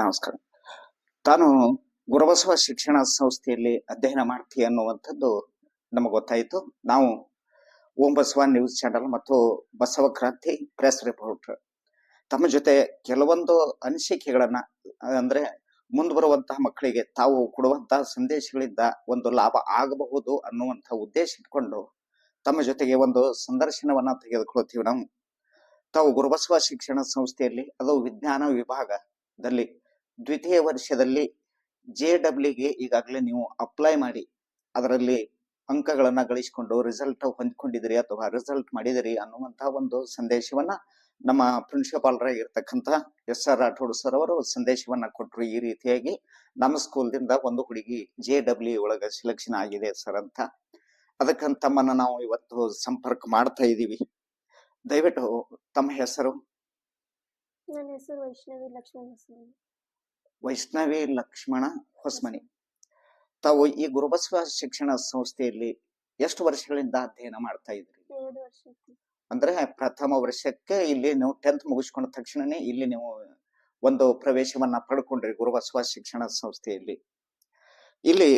ನಮಸ್ಕಾರ. ತಾನು ಗುರುಬಸವ ಶಿಕ್ಷಣ ಸಂಸ್ಥೆಯಲ್ಲಿ ಅಧ್ಯಯನ ಮಾಡ್ತೀಯ ಅನ್ನುವಂಥದ್ದು ನಮಗೆ ಗೊತ್ತಾಯಿತು. ನಾವು ಓಂ ಬಸವ ನ್ಯೂಸ್ ಚಾನೆಲ್ ಮತ್ತು ಬಸವ ಕ್ರಾಂತಿ ಪ್ರೆಸ್ ರಿಪೋರ್ಟರ್ ತಮ್ಮ ಜೊತೆ ಕೆಲವೊಂದು ಅನಿಸಿಕೆಗಳನ್ನ ಅಂದ್ರೆ ಮುಂದೆ ಬರುವಂತಹ ಮಕ್ಕಳಿಗೆ ತಾವು ಕೊಡುವಂತಹ ಸಂದೇಶಗಳಿಂದ ಒಂದು ಲಾಭ ಆಗಬಹುದು ಅನ್ನುವಂಥ ಉದ್ದೇಶ ಇಟ್ಕೊಂಡು ತಮ್ಮ ಜೊತೆಗೆ ಒಂದು ಸಂದರ್ಶನವನ್ನ ತೆಗೆದುಕೊಳ್ತೀವಿ ನಾವು. ತಾವು ಗುರುಬಸವ ಶಿಕ್ಷಣ ಸಂಸ್ಥೆಯಲ್ಲಿ, ಅದು ವಿಜ್ಞಾನ ವಿಭಾಗದಲ್ಲಿ ದ್ವಿತೀಯ ವರ್ಷದಲ್ಲಿ ಜೆ ಡಬ್ಲ್ಯೂಗೆ ಈಗಾಗಲೇ ನೀವು ಅಪ್ಲೈ ಮಾಡಿ, ಅದರಲ್ಲಿ ಅಂಕಗಳನ್ನ ಗಳಿಸಿಕೊಂಡು ರಿಸಲ್ಟ್ ಹೊಂದ್ಕೊಂಡಿದಿರಿ ಅಥವಾ ರಿಸಲ್ಟ್ ಮಾಡಿದಿರಿ ಅನ್ನುವಂತಹ ಒಂದು ಸಂದೇಶವನ್ನ ನಮ್ಮ ಪ್ರಿನ್ಸಿಪಾಲ್ರಾಗಿರ್ತಕ್ಕಂಥ ಎಸ್ ಆರ್ ರಾಠೋಡ್ ಸರ್ ಅವರು ಸಂದೇಶವನ್ನ ಕೊಟ್ಟರು ಈ ರೀತಿಯಾಗಿ. ನಮ್ಮ ಸ್ಕೂಲ್ದಿಂದ ಒಂದು ಹುಡುಗಿ ಜೆ ಡಬ್ಲ್ಯೂ ಒಳಗೆ ಸಿಲೆಕ್ಷನ್ ಆಗಿದೆ ಸರ್ ಅಂತ. ಅದಕ್ಕಂತಮ್ಮನ್ನ ನಾವು ಇವತ್ತು ಸಂಪರ್ಕ ಮಾಡ್ತಾ ಇದ್ದೀವಿ. ದಯವಿಟ್ಟು ತಮ್ಮ ಹೆಸರು? ನನ್ನ ಹೆಸರು ವೈಷ್ಣವಿ ಲಕ್ಷ್ಮಣ ವೈಷ್ಣವಿ ಲಕ್ಷ್ಮಣ ಹೊಸ್ಮನಿ. ತಾವು ಈ ಗುರುಬಸವ ಶಿಕ್ಷಣ ಸಂಸ್ಥೆಯಲ್ಲಿ ಎಷ್ಟು ವರ್ಷಗಳಿಂದ ಅಧ್ಯಯನ ಮಾಡ್ತಾ ಇದ್ರಿ ಎರಡು ವರ್ಷ ಆಯ್ತು. ಅಂದ್ರೆ ಪ್ರಥಮ ವರ್ಷಕ್ಕೆ ಇಲ್ಲಿ ನೀವು ಟೆಂತ್ ಮುಗಿಸ್ಕೊಂಡ ತಕ್ಷಣನೇ ಇಲ್ಲಿ ನೀವು ಒಂದು ಪ್ರವೇಶವನ್ನ ಪಡ್ಕೊಂಡ್ರಿ ಗುರುಬಸವ ಶಿಕ್ಷಣ ಸಂಸ್ಥೆಯಲ್ಲಿ. ಇಲ್ಲಿ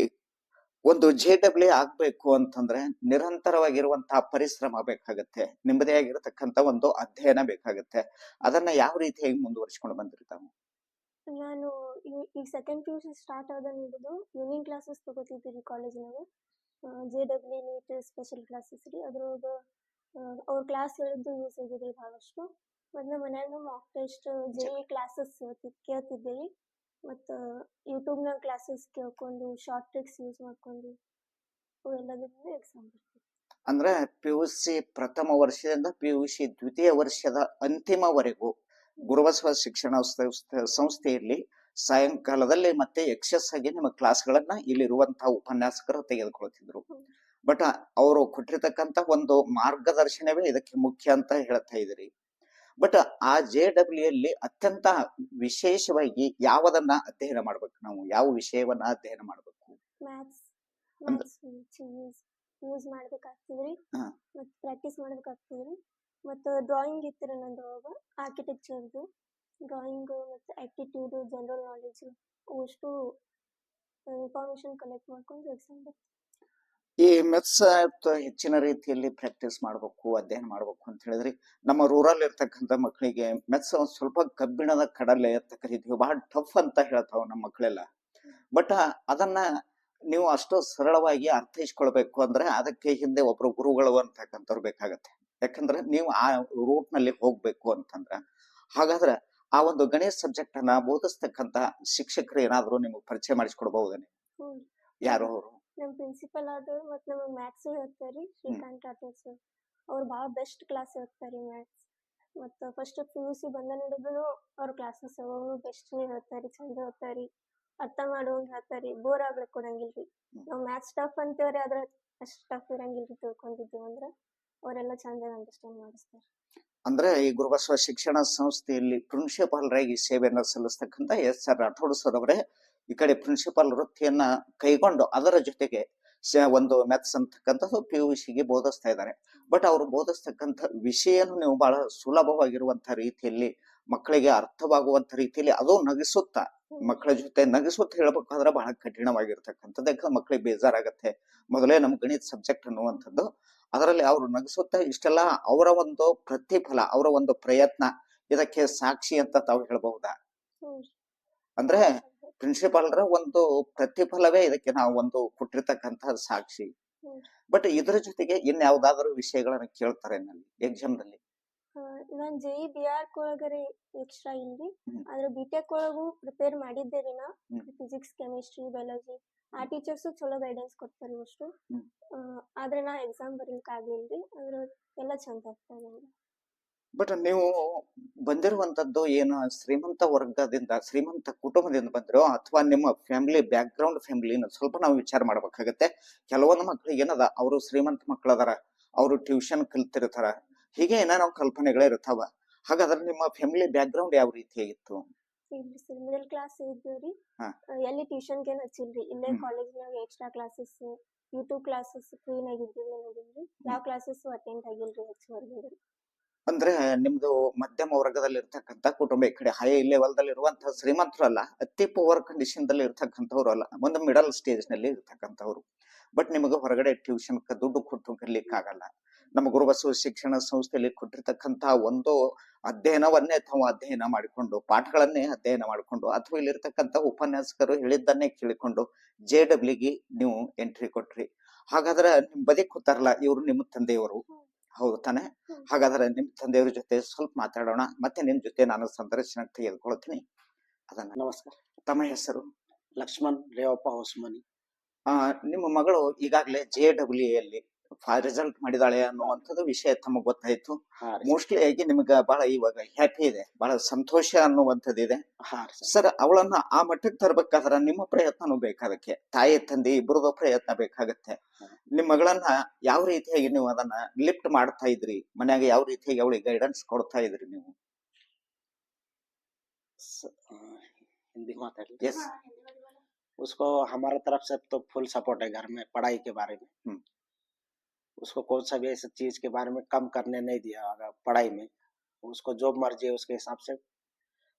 ಒಂದು ಜೆ ಡಬ್ಲ್ಯೂ ಆಗ್ಬೇಕು ಅಂತಂದ್ರೆ ನಿರಂತರವಾಗಿರುವಂತಹ ಪರಿಶ್ರಮ ಬೇಕಾಗತ್ತೆ. ನಿಮ್ಮದೇ ಆಗಿರತಕ್ಕಂತ ಒಂದು ಅಧ್ಯಯನ ಬೇಕಾಗತ್ತೆ. ಅದನ್ನ ಯಾವ ರೀತಿಯಾಗಿ ಮುಂದುವರಿಸಿಕೊಂಡು ಬಂದಿರ್ತಾವೆ ತಾವು? ನಾನು ಈ- second P U C start ಆದ ಹಿಡಿದು ಈವ್ನಿಂಗ್ ಕ್ಲಾಸಸ್ ತಗೋತಿದ್ದೀವಿ ಕಾಲೇಜಿನಾಗ J W NEET special classes ರೀ. ಅದ್ರೊಳಗೆ ಅವ್ರ ಕ್ಲಾಸ್ ಹೇಳಿದ್ದು ಯೂಸ್ ಆಗಿದೆ ಭಾಳಷ್ಟು. ಮತ್ತೆ ನಮ್ಮ ಮನ್ಯಾಗ ಮಾಕ್ ಟೆಸ್ಟ್ ಜೆ ಕ್ಲಾಸಸ್ ಕೇಳ್ತಿದ್ದೇವೆ ಮತ್ತು ಯೂಟ್ಯೂಬ್ನಾಗ ಕ್ಲಾಸಸ್ ಕೇಳ್ಕೊಂಡು ಶಾರ್ಟ್ ಟ್ರಿಕ್ಸ್ ಯೂಸ್ ಮಾಡ್ಕೊಂಡು ಅವೆಲ್ಲದರಿಂದ ಎಕ್ಸಾಮ್ ಬರ್ತೀವಿ ಅಂದ್ರೆ ಪಿ ಯು ಸಿ ಪ್ರಥಮ ವರ್ಷದಿಂದ ಪಿ ಯು ಸಿ ದ್ವಿತೀಯ ವರ್ಷದ ಅಂತಿಮವರೆಗೂ ಗುರುಬಸವ ಶಿಕ್ಷಣ ಸಂಸ್ಥೆ- ಸಂಸ್ಥೆಯಲ್ಲಿ ಸಾಯಂಕಾಲದಲ್ಲಿ ಮತ್ತೆ ಎಕ್ಸಸ್ ಆಗಿ ನಿಮ್ಮ ಕ್ಲಾಸ್ಗಳನ್ನ ಇಲ್ಲಿರುವಂತಹ ಉಪನ್ಯಾಸಕರು ತೆಗೆದುಕೊಳ್ತಿದ್ರು. ಬಟ್ ಅವರು ಕೊಟ್ಟಿರ್ತಕ್ಕಂತ ಒಂದು ಮಾರ್ಗದರ್ಶನವೇ ಇದಕ್ಕೆ ಮುಖ್ಯ ಅಂತ ಹೇಳ್ತಾ ಇದ್ರಿ ಬಟ್ ಆ ಜೆ ಡಬ್ಲ್ಯೂ ಅಲ್ಲಿ ಅತ್ಯಂತ ವಿಶೇಷವಾಗಿ ಯಾವದನ್ನ ಅಧ್ಯಯನ ಮಾಡ್ಬೇಕು ನಾವು? ಯಾವ ವಿಷಯವನ್ನ ಅಧ್ಯಯನ ಮಾಡ್ಬೇಕು? ಯೂಸ್ ಮಾಡ್ಬೇಕಾಗ್ತದ್ರಿ. ಮತ್ ಮತ್ತು ಪ್ರಾಕ್ಟೀಸ್ ಮಾಡ್ಬೇಕಾಗ್ತದ್ರಿ. ಮತ್ತು ಡ್ರಾಯಿಂಗ್ ಇತ್ತು ನಂದೊಳಗ ಆರ್ಕಿಟೆಕ್ಚರ್ದು ಡ್ರಾಯಿಂಗ್ ಮತ್ತು ಆಟಿಟ್ಯೂಡ್ ಜನರಲ್ ನಾಲೆಜ್ ಅವಷ್ಟು ಇನ್ಫಾರ್ಮೇಷನ್ ಕಲೆಕ್ಟ್ ಮಾಡ್ಕೊಂಡು ಎಕ್ಸಾಮ್ ಬರ್ತೀವಿ. ಈ ಮೆತ್ಸ ಹೆಚ್ಚಿನ ರೀತಿಯಲ್ಲಿ ಪ್ರಾಕ್ಟೀಸ್ ಮಾಡಬೇಕು ಅಧ್ಯಯನ ಮಾಡಬೇಕು ಅಂತ ಹೇಳಿದ್ರಿ ನಮ್ಮ ರೂರಲ್ ಇರ್ತಕ್ಕಂಥ ಮಕ್ಕಳಿಗೆ ಮೆತ್ಸ ಒಂದು ಸ್ವಲ್ಪ ಕಬ್ಬಿಣದ ಕಡಲೆ ಅಂತ ಕರಿತೀವಿ ಬಹಳ ಟಫ್ ಅಂತ ಹೇಳ್ತಾವ ನಮ್ಮ ಮಕ್ಕಳೆಲ್ಲ. ಬಟ್ ಅದನ್ನ ನೀವು ಅಷ್ಟು ಸರಳವಾಗಿ ಅರ್ಥೈಸ್ಕೊಳ್ಬೇಕು ಅಂದ್ರೆ ಅದಕ್ಕೆ ಹಿಂದೆ ಒಬ್ರು ಗುರುಗಳು ಅಂತಕ್ಕಂಥವ್ರು ಬೇಕಾಗತ್ತೆ. ಯಾಕಂದ್ರೆ ನೀವು ಆ ರೂಟ್ನಲ್ಲಿ ಹೋಗ್ಬೇಕು ಅಂತಂದ್ರ. ಹಾಗಾದ್ರೆ ಆ ಒಂದು ಗಣಿತ ಸಬ್ಜೆಕ್ಟ್ ಅನ್ನ ಬೋಧಿಸ್ತಕ್ಕಂತ ಶಿಕ್ಷಕರು ಏನಾದ್ರು ನಿಮಗೆ ಪರಿಚಯ ಮಾಡಿಸ್ಕೊಡ್ಬಹುದೇನೆ? ಯಾರೋ ಯಾರು ಅವರು? ನಮ್ಮ ಪ್ರಿನ್ಸಿಪಲ್ ಆದವ್ರು ಮತ್ತು ನಮಗೆ ಮ್ಯಾಥ್ಸ್ ಹೇಳ್ತಾರೆ ರೀ ಶ್ರೀಕಾಂತ್ ಸರ್ ಅವ್ರು ಭಾಳ ಬೆಸ್ಟ್ ಕ್ಲಾಸ್ ಹೇಳ್ತಾರೆ ಮ್ಯಾಥ್ಸ್ ಮತ್ತು ಫಸ್ಟ್ ಪಿ ಯು ಸಿ ಬಂದ ನಡೆದೂ ಅವ್ರ ಕ್ಲಾಸಸ್ ಅವಾಗೂ ಬೆಸ್ಟ್ನೇ ಹೇಳ್ತಾರೆ ಚಂದ ಹೇಳ್ತಾರೆ ಅರ್ಥ ಮಾಡುವಂಗೆ ಹೇಳ್ತಾರೆ ಬೋರ್ ಆಗ್ಲಿಕ್ಕೆ ಕೊಡಂಗಿಲ್ಲ ರೀ ನಾವು ಮ್ಯಾಥ್ಸ್ ಟಫ್ ಅಂತೇವ್ರಿ ಆದ್ರೆ ಅಷ್ಟು ಟಫ್ ಇರಂಗಿಲ್ಲ ರೀ ತಿಳ್ಕೊಂಡಿದ್ದೀವಿ ಅಂದ್ರೆ ಅವರೆಲ್ಲ ಚಂದ ಅಂಡರ್ಸ್ಟ್ಯಾಂಡ್ ಮಾಡಿಸ್ತಾರೆ. ಅಂದ್ರೆ ಈ ಗುರುಬಸವ ಶಿಕ್ಷಣ ಸಂಸ್ಥೆಯಲ್ಲಿ ಪ್ರಿನ್ಸಿಪಾಲ್ರಾಗಿ ಸೇವೆಯನ್ನು ಸಲ್ಲಿಸ್ತಕ್ಕಂಥ ಎಸ್ ಆರ್ ರಾಠೋಡ್ ಸರ್ ಅವರೇ. ಈ ಕಡೆ ಪ್ರಿನ್ಸಿಪಾಲ್ ವೃತ್ತಿಯನ್ನ ಕೈಗೊಂಡು ಅದರ ಜೊತೆಗೆ ಒಂದು ಮ್ಯಾಥ್ಸ್ ಅಂತಕ್ಕಂಥದ್ದು ಪಿ ಯು ಸಿಗೆ ಬೋಧಿಸ್ತಾ ಇದ್ದಾರೆ. ಬಟ್ ಅವರು ಬೋಧಿಸ್ತಕ್ಕಂಥ ವಿಷಯನು ನೀವು ಬಹಳ ಸುಲಭವಾಗಿರುವಂತಹ ರೀತಿಯಲ್ಲಿ ಮಕ್ಕಳಿಗೆ ಅರ್ಥವಾಗುವಂತ ರೀತಿಯಲ್ಲಿ ಅದು ನಗಿಸುತ್ತಾ ಮಕ್ಕಳ ಜೊತೆ ನಗಿಸುತ್ತ ಹೇಳ್ಬೇಕಾದ್ರೆ ಬಹಳ ಕಠಿಣವಾಗಿರ್ತಕ್ಕಂಥದ್ದು. ಯಾಕಂದ್ರೆ ಮಕ್ಕಳಿಗೆ ಬೇಜಾರಾಗತ್ತೆ. ಮೊದಲೇ ನಮ್ಮ ಗಣಿತ ಸಬ್ಜೆಕ್ಟ್ ಅನ್ನುವಂಥದ್ದು. ಅದರಲ್ಲಿ ಅವರು ನಗಿಸುತ್ತ ಇಷ್ಟೆಲ್ಲ ಅವರ ಒಂದು ಪ್ರತಿಫಲ ಅವರ ಒಂದು ಪ್ರಯತ್ನ ಇದಕ್ಕೆ ಸಾಕ್ಷಿ ಅಂತ ತಾವು ಹೇಳ್ಬಹುದಾ? ಅಂದ್ರೆ ಪ್ರಿನ್ಸಿಪಾಲ್ರ ಒಂದು ಪ್ರತಿಫಲವೇ ಇದಕ್ಕೆ ನಾವು ಒಂದು ಕೊಟ್ಟಿರ್ತಕ್ಕಂತಹ ಸಾಕ್ಷಿ. ಬಟ್ ಇದರ ಜೊತೆಗೆ ಇನ್ಯಾವುದಾದ್ರೂ ವಿಷಯಗಳನ್ನ ಕೇಳ್ತಾರೆ ನಲ್ಲಿ ಎಕ್ಸಾಮ್ನಲ್ಲಿ ನಾನು ಜೆ ಇ ಬಿ ಆರ್ ಒಳಗರೆ ಎಕ್ಸ್ಟ್ರಾ ಇಲ್ರಿ ಆದ್ರೆ ಬಿ ಟೆಕ್ ಒಳಗೂ ಪ್ರಿಪೇರ್ ಮಾಡಿದ್ದೆ ರೀ ನಾ ಫಿಸಿಕ್ಸ್ ಕೆಮಿಸ್ಟ್ರಿ ಬಯಾಲಜಿ ಆ ಟೀಚರ್ಸು ಚಲೋ ಗೈಡೆನ್ಸ್ ಕೊಡ್ತಾರೆ ಅಷ್ಟು. ಆದ್ರೆ ನಾ ಎಕ್ಸಾಮ್ ಬರೀಲಿಕ್ಕೆ ಆಗ್ಲಿಲ್ರಿ ಅಂದ್ರೆ ಎಲ್ಲ ಚಂದ ಆಗ್ತಾ ಇದೆ. ಬಟ್ ನೀವು ಬಂದಿರುವಂತದ್ದು ಏನು ಶ್ರೀಮಂತ ವರ್ಗದಿಂದ ಶ್ರೀಮಂತ ಕುಟುಂಬದಿಂದ ಬಂದಿರೋ ಅಥವಾ ನಿಮ್ಮ ಫ್ಯಾಮಿಲಿ ಬ್ಯಾಕ್ ಗ್ರೌಂಡ್ ಫ್ಯಾಮಿಲಿನ ಸ್ವಲ್ಪ ನಾವು ವಿಚಾರ ಮಾಡ್ಬೇಕಾಗತ್ತೆ. ಕೆಲವೊಂದು ಮಕ್ಳಿಗೆ ಏನದ ಅವರು ಶ್ರೀಮಂತ ಮಕ್ಳು ಅದಾರ ಅವರು ಟ್ಯೂಷನ್ ಕಲ್ತಿರ್ತಾರ ಹೀಗೆ ಏನೇನೋ ಕಲ್ಪನೆಗಳೇ ಇರ್ತಾವ. ಹಾಗಾದ್ರೆ ನಿಮ್ಮ ಫ್ಯಾಮಿಲಿ ಬ್ಯಾಕ್ ಗ್ರೌಂಡ್ ಯಾವ ರೀತಿ ಆಗಿತ್ತು? ಮಿಡಲ್ ಕ್ಲಾಸ್ ಇದ್ದೀವಿ ರೀ ಹಾ. ಎಲ್ಲಿ ಟ್ಯೂಷನ್ಗೆ ಏನು ಹಚ್ಚಿಲ್ರಿ. ಇಲ್ಲೇ ಕಾಲೇಜ್ ನಾಗ ಎಕ್ಸ್ಟ್ರಾ ಕ್ಲಾಸಸ್ ಯೂಟ್ಯೂಬ್ ಕ್ಲಾಸಸ್ ಫ್ರೀನಾಗ ಇದ್ದೀವಿ ನೋಡಿದ್ರಿ ಯಾವ ಕ್ಲಾಸಸ್ ಅಟೆಂಡ್ ಆಗಿಲ್ರಿ ಹೆಚ್ಚು ಹೊರಗಿಂದ. ಅಂದ್ರೆ ನಿಮ್ದು ಮಧ್ಯಮ ವರ್ಗದಲ್ಲಿ ಇರ್ತಕ್ಕಂಥ ಕುಟುಂಬ, ಈ ಕಡೆ ಹೈ ಲೆವೆಲ್ ದಲ್ಲಿ ಇರುವಂತಹ ಶ್ರೀಮಂತರು ಅಲ್ಲ ಅತಿ ಪುವರ್ ಕಂಡೀಷನ್ ದಲ್ಲಿ ಇರ್ತಕ್ಕಂಥವ್ರು ಅಲ್ಲ, ಒಂದು ಮಿಡಲ್ ಸ್ಟೇಜ್ನಲ್ಲಿ ಇರ್ತಕ್ಕಂಥವ್ರು. ಬಟ್ ನಿಮಗೆ ಹೊರಗಡೆ ಟ್ಯೂಷನ್ ದುಡ್ಡು ಕೊಟ್ಟು ನಮ್ಮ ಗುರುಬಸವ ಶಿಕ್ಷಣ ಸಂಸ್ಥೆಯಲ್ಲಿ ಕೊಟ್ಟಿರ್ತಕ್ಕಂತಹ ಒಂದು ಅಧ್ಯಯನವನ್ನೇ ತಾವು ಅಧ್ಯಯನ ಮಾಡಿಕೊಂಡು, ಪಾಠಗಳನ್ನೇ ಅಧ್ಯಯನ ಮಾಡಿಕೊಂಡು, ಅಥವಾ ಇಲ್ಲಿರ್ತಕ್ಕಂಥ ಉಪನ್ಯಾಸಕರು ಹೇಳಿದ್ದನ್ನೇ ಕೇಳಿಕೊಂಡು ಜೆ ಡಬ್ಲ್ಯೂಗೆ ನೀವು ಎಂಟ್ರಿ ಕೊಟ್ರಿ. ಹಾಗಾದ್ರೆ ನಿಮ್ ಬದಿ ಕೂತಾರಲ್ಲ, ಇವ್ರು ನಿಮ್ಮ ತಂದೆಯವರು. ಹೌದು ತಾನೆ. ಹಾಗಾದ್ರೆ ನಿಮ್ ತಂದೆಯವ್ರ ಜೊತೆ ಸ್ವಲ್ಪ ಮಾತಾಡೋಣ. ಮತ್ತೆ ನಿಮ್ ಜೊತೆ ನಾನು ಸಂದರ್ಶನ ತೆಗೆದುಕೊಳ್ತೀನಿ. ಅದನ್ನ ನಮಸ್ಕಾರ. ತಮ್ಮ ಹೆಸರು? ಲಕ್ಷ್ಮಣ್ ರೇವಪ್ಪ ಹೊಸಮನಿ. ಆ ನಿಮ್ಮ ಮಗಳು ಈಗಾಗಲೇ ಜೆ ಡಬ್ಲ್ಯೂ ಅಲ್ಲಿ ರಿಸಲ್ಟ್ ಮಾಡಿದಾಳೆ ಅನ್ನುವಂಥದ್ದು ವಿಷಯ ತಮಗೆ ಗೊತ್ತಾಯ್ತು ಹಾ ರೀ ಮೋಸ್ಟ್ಲಿ ಆಗಿ ನಿಮ್ಗೆ ಬಹಳ ಇವಾಗ ಹ್ಯಾಪಿ ಇದೆ ಬಹಳ ಸಂತೋಷ ಅನ್ನುವಂಥದ್ದು ಇದೆ ಹಾ ರೀ ಸರ್ ಸರ್ ಅವಳನ್ನ ಆ ಮಟ್ಟಕ್ಕೆ ತರಬೇಕಾದ್ರೆ ನಿಮ್ಮ ಪ್ರಯತ್ನನೂ ಬೇಕಾದಕ್ಕೆ ತಾಯಿ ತಂದೆ ಇಬ್ಬರದು ಪ್ರಯತ್ನ ಬೇಕಾಗತ್ತೆ ಹ್ಮ್. ನಿಮ್ ಮಗಳನ್ನ ಯಾವ ರೀತಿಯಾಗಿ ನೀವು ಅದನ್ನ ಲಿಫ್ಟ್ ಮಾಡ್ತಾ ಇದ್ರಿ ಮನ್ಯಾಗ ಯಾವ ರೀತಿಯಾಗಿ ಅವಳಿಗೆ ಗೈಡೆನ್ಸ್ ಕೊಡ್ತಾ ಇದ್ರಿ ನೀವು स- अ, हिंदी में बताइए ಎಸ್ उसको हमारे तरफ से तो फुल सपोर्ट है घर में पढ़ाई के बारे में हम्म। उसको कौन सा भी ऐसी चीज के बारे में कम करने नहीं दिया अगर पढ़ाई में उसको जो मर्जी है उसके हिसाब से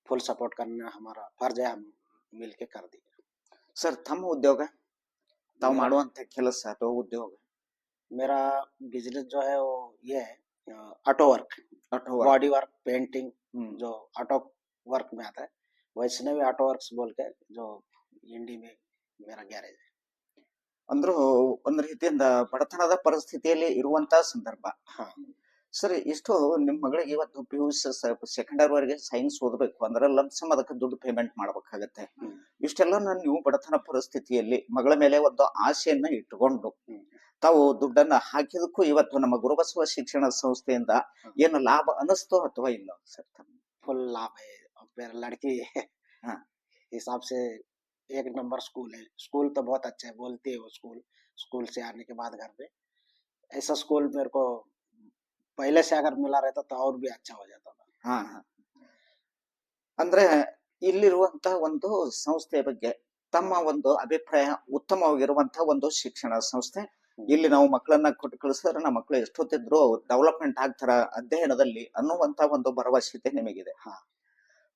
फुल सपोर्ट करना हमारा फर्ज है हम मिल के कर दिए ಸರ್ ತಮ್ಮ ಉದ್ಯೋಗ ತಾವು मेरा- ಮಾಡುವಂತ ಕೆಲಸ ಅಥವಾ ಉದ್ಯೋಗ मेरा बिजनेस जो है वो ये है ऑटो वर्क ಅಥವಾ बॉडी वर्क पेंटिंग ಹ್ಮ್. जो ऑटो वर्क में आता है वैष्णवी ऑटो वर्क्स बोल के जो इंडी में मेरा गैरेज है ಅಂದ್ರೂ ಒಂದ್ ರೀತಿಯಿಂದ ಬಡತನದ ಪರಿಸ್ಥಿತಿಯಲ್ಲಿ ಇರುವಂತ ಸಂದರ್ಭ. ಸರಿ ಇಷ್ಟು ನಿಮ್ ಮಗಳಿಗೆ ಇವತ್ತು ಪಿ ಯು ಸೆಕೆಂಡರ್ ವರೆಗೆ ಸೈನ್ಸ್ ಓದಬೇಕು ಅಂದ್ರೆ ಲಂಪ್ಸಮ್ ಅದಕ್ಕೆ ದುಡ್ಡು ಪೇಮೆಂಟ್ ಮಾಡ್ಬೇಕಾಗತ್ತೆ. ಇಷ್ಟೆಲ್ಲ ನಾನು ನೀವು ಬಡತನ ಪರಿಸ್ಥಿತಿಯಲ್ಲಿ ಮಗಳ ಮೇಲೆ ಒಂದು ಆಸೆಯನ್ನ ಇಟ್ಟುಕೊಂಡು ತಾವು ದುಡ್ಡನ್ನ ಹಾಕಿದಕ್ಕೂ ಇವತ್ತು ನಮ್ಮ ಗುರುಬಸವ ಶಿಕ್ಷಣ ಸಂಸ್ಥೆಯಿಂದ ಏನು ಲಾಭ ಅನಿಸ್ತೋ ಅಥವಾ ಇಲ್ಲ ಸರ್? ಫುಲ್ ಲಾಭ ಲಡ್ಕಿ ಹಿಸಾಬ್ಸೆ मेरा लड़की हाँ। हिसाब से एक नंबर स्कूल है स्कूल तो बहुत अच्छा है बोलती है वो स्कूल स्कूल से आने के बाद घर पे ऐसा स्कूल मेरे को पहले से अगर मिला रहता तो और भी अच्छा हो जाता था ಹಾ ಹಾ. ಅಂದ್ರೆ ಇಲ್ಲಿರುವಂತಹ ಒಂದು ಸಂಸ್ಥೆಯ ಬಗ್ಗೆ ತಮ್ಮ ಒಂದು ಅಭಿಪ್ರಾಯ ಉತ್ತಮವಾಗಿರುವಂತಹ ಒಂದು ಶಿಕ್ಷಣ ಸಂಸ್ಥೆ ಇಲ್ಲಿ ನಾವು ಮಕ್ಕಳನ್ನ ಕೊಟ್ಟು ಕಳಿಸಿದ್ರೆ ನಮ್ಮ ಮಕ್ಕಳು ಎಷ್ಟೊತ್ತಿದ್ರು ಡೆವಲಪ್ಮೆಂಟ್ ಆಗ್ತಾರ ಅಧ್ಯಯನದಲ್ಲಿ ಅನ್ನುವಂತ ಒಂದು ಭರವಸೆ ನಿಮಗಿದೆ ಹಾ.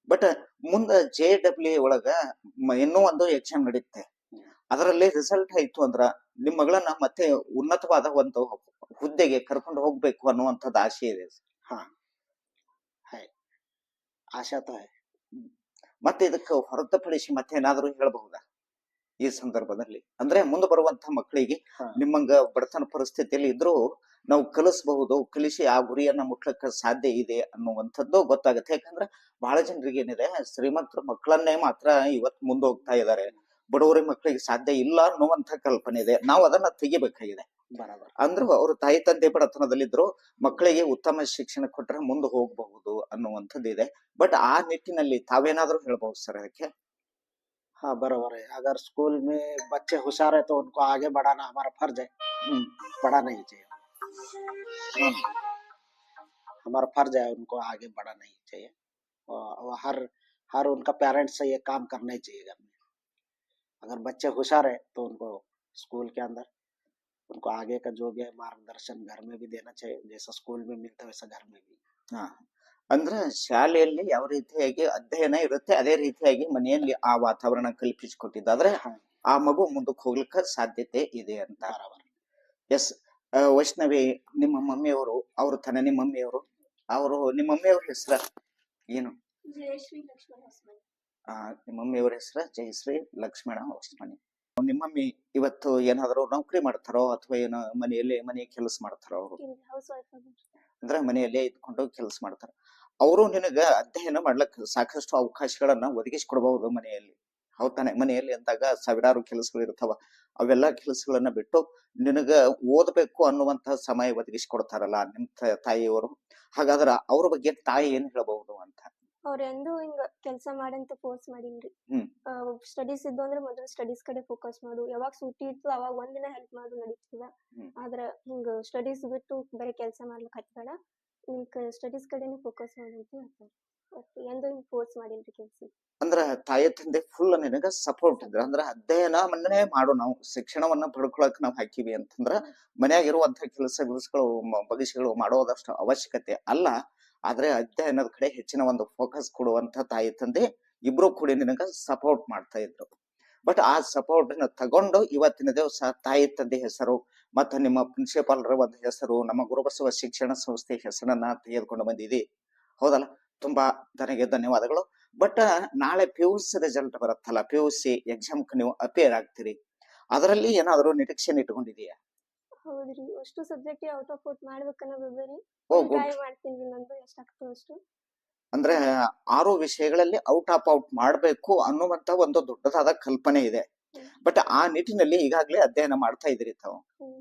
ಬಟ್ uh, ಮುಂದೆ ಜೆ ಡಬ್ಲ್ಯೂ ಒಳಗ ಇನ್ನೂ ಒಂದು ಎಕ್ಸಾಮ್ ನಡೆಯುತ್ತೆ ಅದರಲ್ಲಿ ರಿಸಲ್ಟ್ ಆಯ್ತು ಅಂದ್ರ ನಿಮ್ ಮಗಳನ್ನ ಮತ್ತೆ ಉನ್ನತವಾದ ಒಂದು ಹುದ್ದೆಗೆ ಕರ್ಕೊಂಡು ಹೋಗ್ಬೇಕು ಅನ್ನುವಂಥದ್ದು ಆಸೆ ಇದೆ ಹಾ. ಮತ್ತೆ ಇದಕ್ಕೆ ಹೊರತುಪಡಿಸಿ ಮತ್ತೆ ಏನಾದರೂ ಹೇಳಬಹುದಾ? ಈ ಸಂದರ್ಭದಲ್ಲಿ. ಅಂದ್ರೆ ಮುಂದೆ ಬರುವಂತ ಮಕ್ಕಳಿಗೆ ನಿಮ್ಮಂಗ ಬಡತನ ಪರಿಸ್ಥಿತಿಯಲ್ಲಿ ಇದ್ರೂ ನಾವು ಕಲಿಸಬಹುದು ಕಲಿಸಿ ಆ ಗುರಿಯನ್ನ ಮುಟ್ಲಕ್ಕ ಸಾಧ್ಯ ಇದೆ ಅನ್ನುವಂಥದ್ದು ಗೊತ್ತಾಗುತ್ತೆ ಯಾಕಂದ್ರೆ ಬಹಳ ಜನರಿಗೆ ಏನಿದೆ ಶ್ರೀಮಂತರ ಮಕ್ಕಳನ್ನೇ ಮಾತ್ರ ಇವತ್ತು ಮುಂದೆ ಹೋಗ್ತಾ ಇದ್ದಾರೆ ಬಡವರ ಮಕ್ಕಳಿಗೆ ಸಾಧ್ಯ ಇಲ್ಲ ಅನ್ನುವಂಥ ಕಲ್ಪನೆ ಇದೆ ನಾವು ಅದನ್ನ ತೆಗಿಬೇಕಾಗಿದೆ बराबर ಅಂದ್ರೂ ಅವ್ರ ತಾಯಿ ತಂದೆ ಬಡತನದಲ್ಲಿದ್ರು ಮಕ್ಕಳಿಗೆ ಉತ್ತಮ ಶಿಕ್ಷಣ ಕೊಟ್ರೆ ಮುಂದೆ ಹೋಗಬಹುದು ಅನ್ನುವಂಥದ್ದು ಇದೆ ಬಟ್ ಆ ನಿಟ್ಟಿನಲ್ಲಿ ತಾವೇನಾದ್ರೂ ಹೇಳ್ಬಹುದು ಸರ್ ಅದಕ್ಕೆ हाँ बराबर है अगर स्कूल में बच्चे होशियार है तो उनको आगे बढ़ाना हमारा फर्ज है हम्म, बढ़ाना ही चाहिए हम्म, हमारा फर्ज है उनको आगे बढ़ाना ही चाहिए और और हर हर उनका पेरेंट्स से ये काम करना ही चाहिए घर में अगर बच्चे होशियार है तो उनको स्कूल के अंदर उनको आगे का जो भी है मार्गदर्शन घर में भी देना चाहिए जैसा स्कूल में मिलता है वैसा घर में भी ಹಾ. ಅಂದ್ರೆ ಶಾಲೆಯಲ್ಲಿ ಯಾವ ರೀತಿಯಾಗಿ ಅಧ್ಯಯನ ಇರುತ್ತೆ ಅದೇ ರೀತಿಯಾಗಿ ಮನೆಯಲ್ಲಿ ಆ ವಾತಾವರಣ ಕಲ್ಪಿಸಿಕೊಟ್ಟಿದ್ದಾದ್ರೆ हाँ ಆ ಮಗು ಮುಂದಕ್ಕೆ ಹೋಗ್ಲಿಕ್ಕೆ ಸಾಧ್ಯತೆ ಇದೆ ಅಂತ बराबर ಎಸ್ ವೈಷ್ಣವಿ ನಿಮ್ಮ ಮಮ್ಮಿಯವರು ಅವರು ತಾನೆ ನಿಮ್ಮ ಮಮ್ಮಿಯವರು ಅವರು ನಿಮ್ಮ ಮಮ್ಮಿಯವ್ರ ಹೆಸರ ಏನು? ನಿಮ್ಮ ಮಮ್ಮಿಯವ್ರ ಹೆಸರ ಜಯಶ್ರೀ ಲಕ್ಷ್ಮಣ ವೈಷ್ಣವಿ ನಿಮ್ಮ ಮಮ್ಮಿ ಇವತ್ತು ಏನಾದರೂ ನೌಕರಿ ಮಾಡ್ತಾರೋ ಅಥವಾ ಏನೋ ಮನೆಯಲ್ಲಿ ಮನೆ ಕೆಲಸ ಮಾಡ್ತಾರೋ ಅವರು? ಅಂದ್ರೆ ಮನೆಯಲ್ಲೇ ಇದ್ಕೊಂಡು ಕೆಲಸ ಮಾಡ್ತಾರ. ಅವರು ನಿನಗ ಅಧ್ಯಯನ ಮಾಡ್ಲಕ್ ಸಾಕಷ್ಟು ಅವಕಾಶಗಳನ್ನ ಒದಗಿಸಿಕೊಡಬಹುದು ಮನೆಯಲ್ಲಿ. ಹೌದ್ ತಾನೆ ಮನೆಯಲ್ಲಿ ಅಂದಾಗ ಸಾವಿರಾರು ಕೆಲಸಗಳು ಇರ್ತಾವ ಅವೆಲ್ಲ ಕೆಲಸಗಳನ್ನ ಬಿಟ್ಟು ನಿನಗ ಓದಬೇಕು ಅನ್ನುವಂತಹ ಸಮಯ ಒದಗಿಸಿಕೊಡ್ತಾರಲ್ಲ ನಿಮ್ ತಾಯಿಯವರು. ಹಾಗಾದ್ರ ಅವ್ರ ಬಗ್ಗೆ ತಾಯಿ ಏನ್ ಹೇಳಬಹುದು ಅಂತ? ಅವ್ರ ಎಂದು ಹಿಂಗ ಕೆಲಸ ಮಾಡಂತ ಫೋರ್ಸ್ ಮಾಡಿಲ್ರಿ. ಸ್ಟಡೀಸ್ ಇದ್ದು ಅಂದ್ರೆ ಮೊದಲು ಸ್ಟಡೀಸ್ ಕಡೆ ಫೋಕಸ್ ಮಾಡು. ಯಾವಾಗ ಸೂಟಿ ಇತ್ತು ಅವಾಗ ಒಂದಿನ ಹೆಲ್ಪ್ ಮಾಡು ನಡೀತದ. ಆದ್ರ ಹಿಂಗ ಸ್ಟಡೀಸ್ ಬಿಟ್ಟು ಬೇರೆ ಕೆಲಸ ಮಾಡ್ಲಿಕ್ಕೆ ಹತ್ಬೇಡ. ನಿಮ್ ಸ್ಟಡೀಸ್ ಕಡೆನೆ ಫೋಕಸ್ ಮಾಡಂತ ಹೇಳ್ತಾರೆ. ಎಂದೂ ಹಿಂಗ್ ಫೋರ್ಸ್ ಮಾಡಿಲ್ರಿ ಕೆಲ್ಸ? ಅಂದ್ರ ತಾಯಿ ತಂದೆ ಫುಲ್ ನಿನಗ ಸಪೋರ್ಟ್ ಇದ್ರ ಅಂದ್ರ ಅಧ್ಯಯನ ಮನ್ನೇ ಮಾಡು ನಾವು ಶಿಕ್ಷಣವನ್ನ ಪಡ್ಕೊಳಕ್ ನಾವ್ ಹಾಕಿವಿ ಅಂತಂದ್ರ ಮನ್ಯಾಗ ಇರುವಂತ ಕೆಲಸ ಗಿಲ್ಸಗಳು ಬಗೆಸಿಗಳು ಮಾಡೋದಷ್ಟು ಅವಶ್ಯಕತೆ ಅಲ್ಲ. ಆದ್ರೆ ಅಧ್ಯಯನದ ಕಡೆ ಹೆಚ್ಚಿನ ಒಂದು ಫೋಕಸ್ ಕೊಡುವಂತ ತಾಯಿ ತಂದೆ ಇಬ್ರು ಕೂಡಿ ನಿನಗ ಸಪೋರ್ಟ್ ಮಾಡ್ತಾ ಇದ್ರು. ಬಟ್ ಆ ಸಪೋರ್ಟ್ನ ತಗೊಂಡು ಇವತ್ತಿನ ದಿವಸ ತಾಯಿ ತಂದೆ ಹೆಸರು ಮತ್ತ ನಿಮ್ಮ ಪ್ರಿನ್ಸಿಪಾಲ್ರ ಒಂದು ಹೆಸರು ನಮ್ಮ ಗುರುಬಸವ ಶಿಕ್ಷಣ ಸಂಸ್ಥೆ ಹೆಸರನ್ನ ತೆಗೆದುಕೊಂಡು ಬಂದಿದೆ. ಹೌದಲ್ಲ? ತುಂಬಾ ತನಗೆ ಧನ್ಯವಾದಗಳು. ಬಟ್ ನಾಳೆ ಪಿ ಯು ಸಿ ರಿಸಲ್ಟ್ ಬರುತ್ತಲ್ಲ ಪಿ ಯು ಸಿ ಎಕ್ಸಾಮ್ಗೆ ನೀವು ಅಪಿಯರ್ ಆಗ್ತೀರಿ. ಅದರಲ್ಲಿ ಏನಾದರೂ ನಿರೀಕ್ಷೆ ಇಟ್ಕೊಂಡಿದೀಯಾ ಹೌದ್ರಿ ಅಷ್ಟು ಸಬ್ಜೆಕ್ಟ್ ಔಟ್ ಆಫ್ ಔಟ್ ಮಾಡ್ಬೇಕನ್ನೋದು ರೀ ಓ ಟ್ರೈ ಗುಡ್. ಮಾಡ್ತೀನಿ ನಂದು ಎಷ್ಟಾಗ್ತದೆ ಅಷ್ಟು. ಅಂದ್ರೆ ಆರು ವಿಷಯಗಳಲ್ಲಿ ಔಟ್ ಆಫ್ ಔಟ್ ಮಾಡಬೇಕು ಅನ್ನುವಂತ ಒಂದು ದೊಡ್ಡದಾದ ಕಲ್ಪನೆ ಇದೆ. ಬಟ್ ಆ ನಿಟ್ಟಿನಲ್ಲಿ ಈಗಾಗಲೇ ಅಧ್ಯಯನ ಮಾಡ್ತಾ ಇದ್ರಿ ತಾವು. ಹ್ಮ್.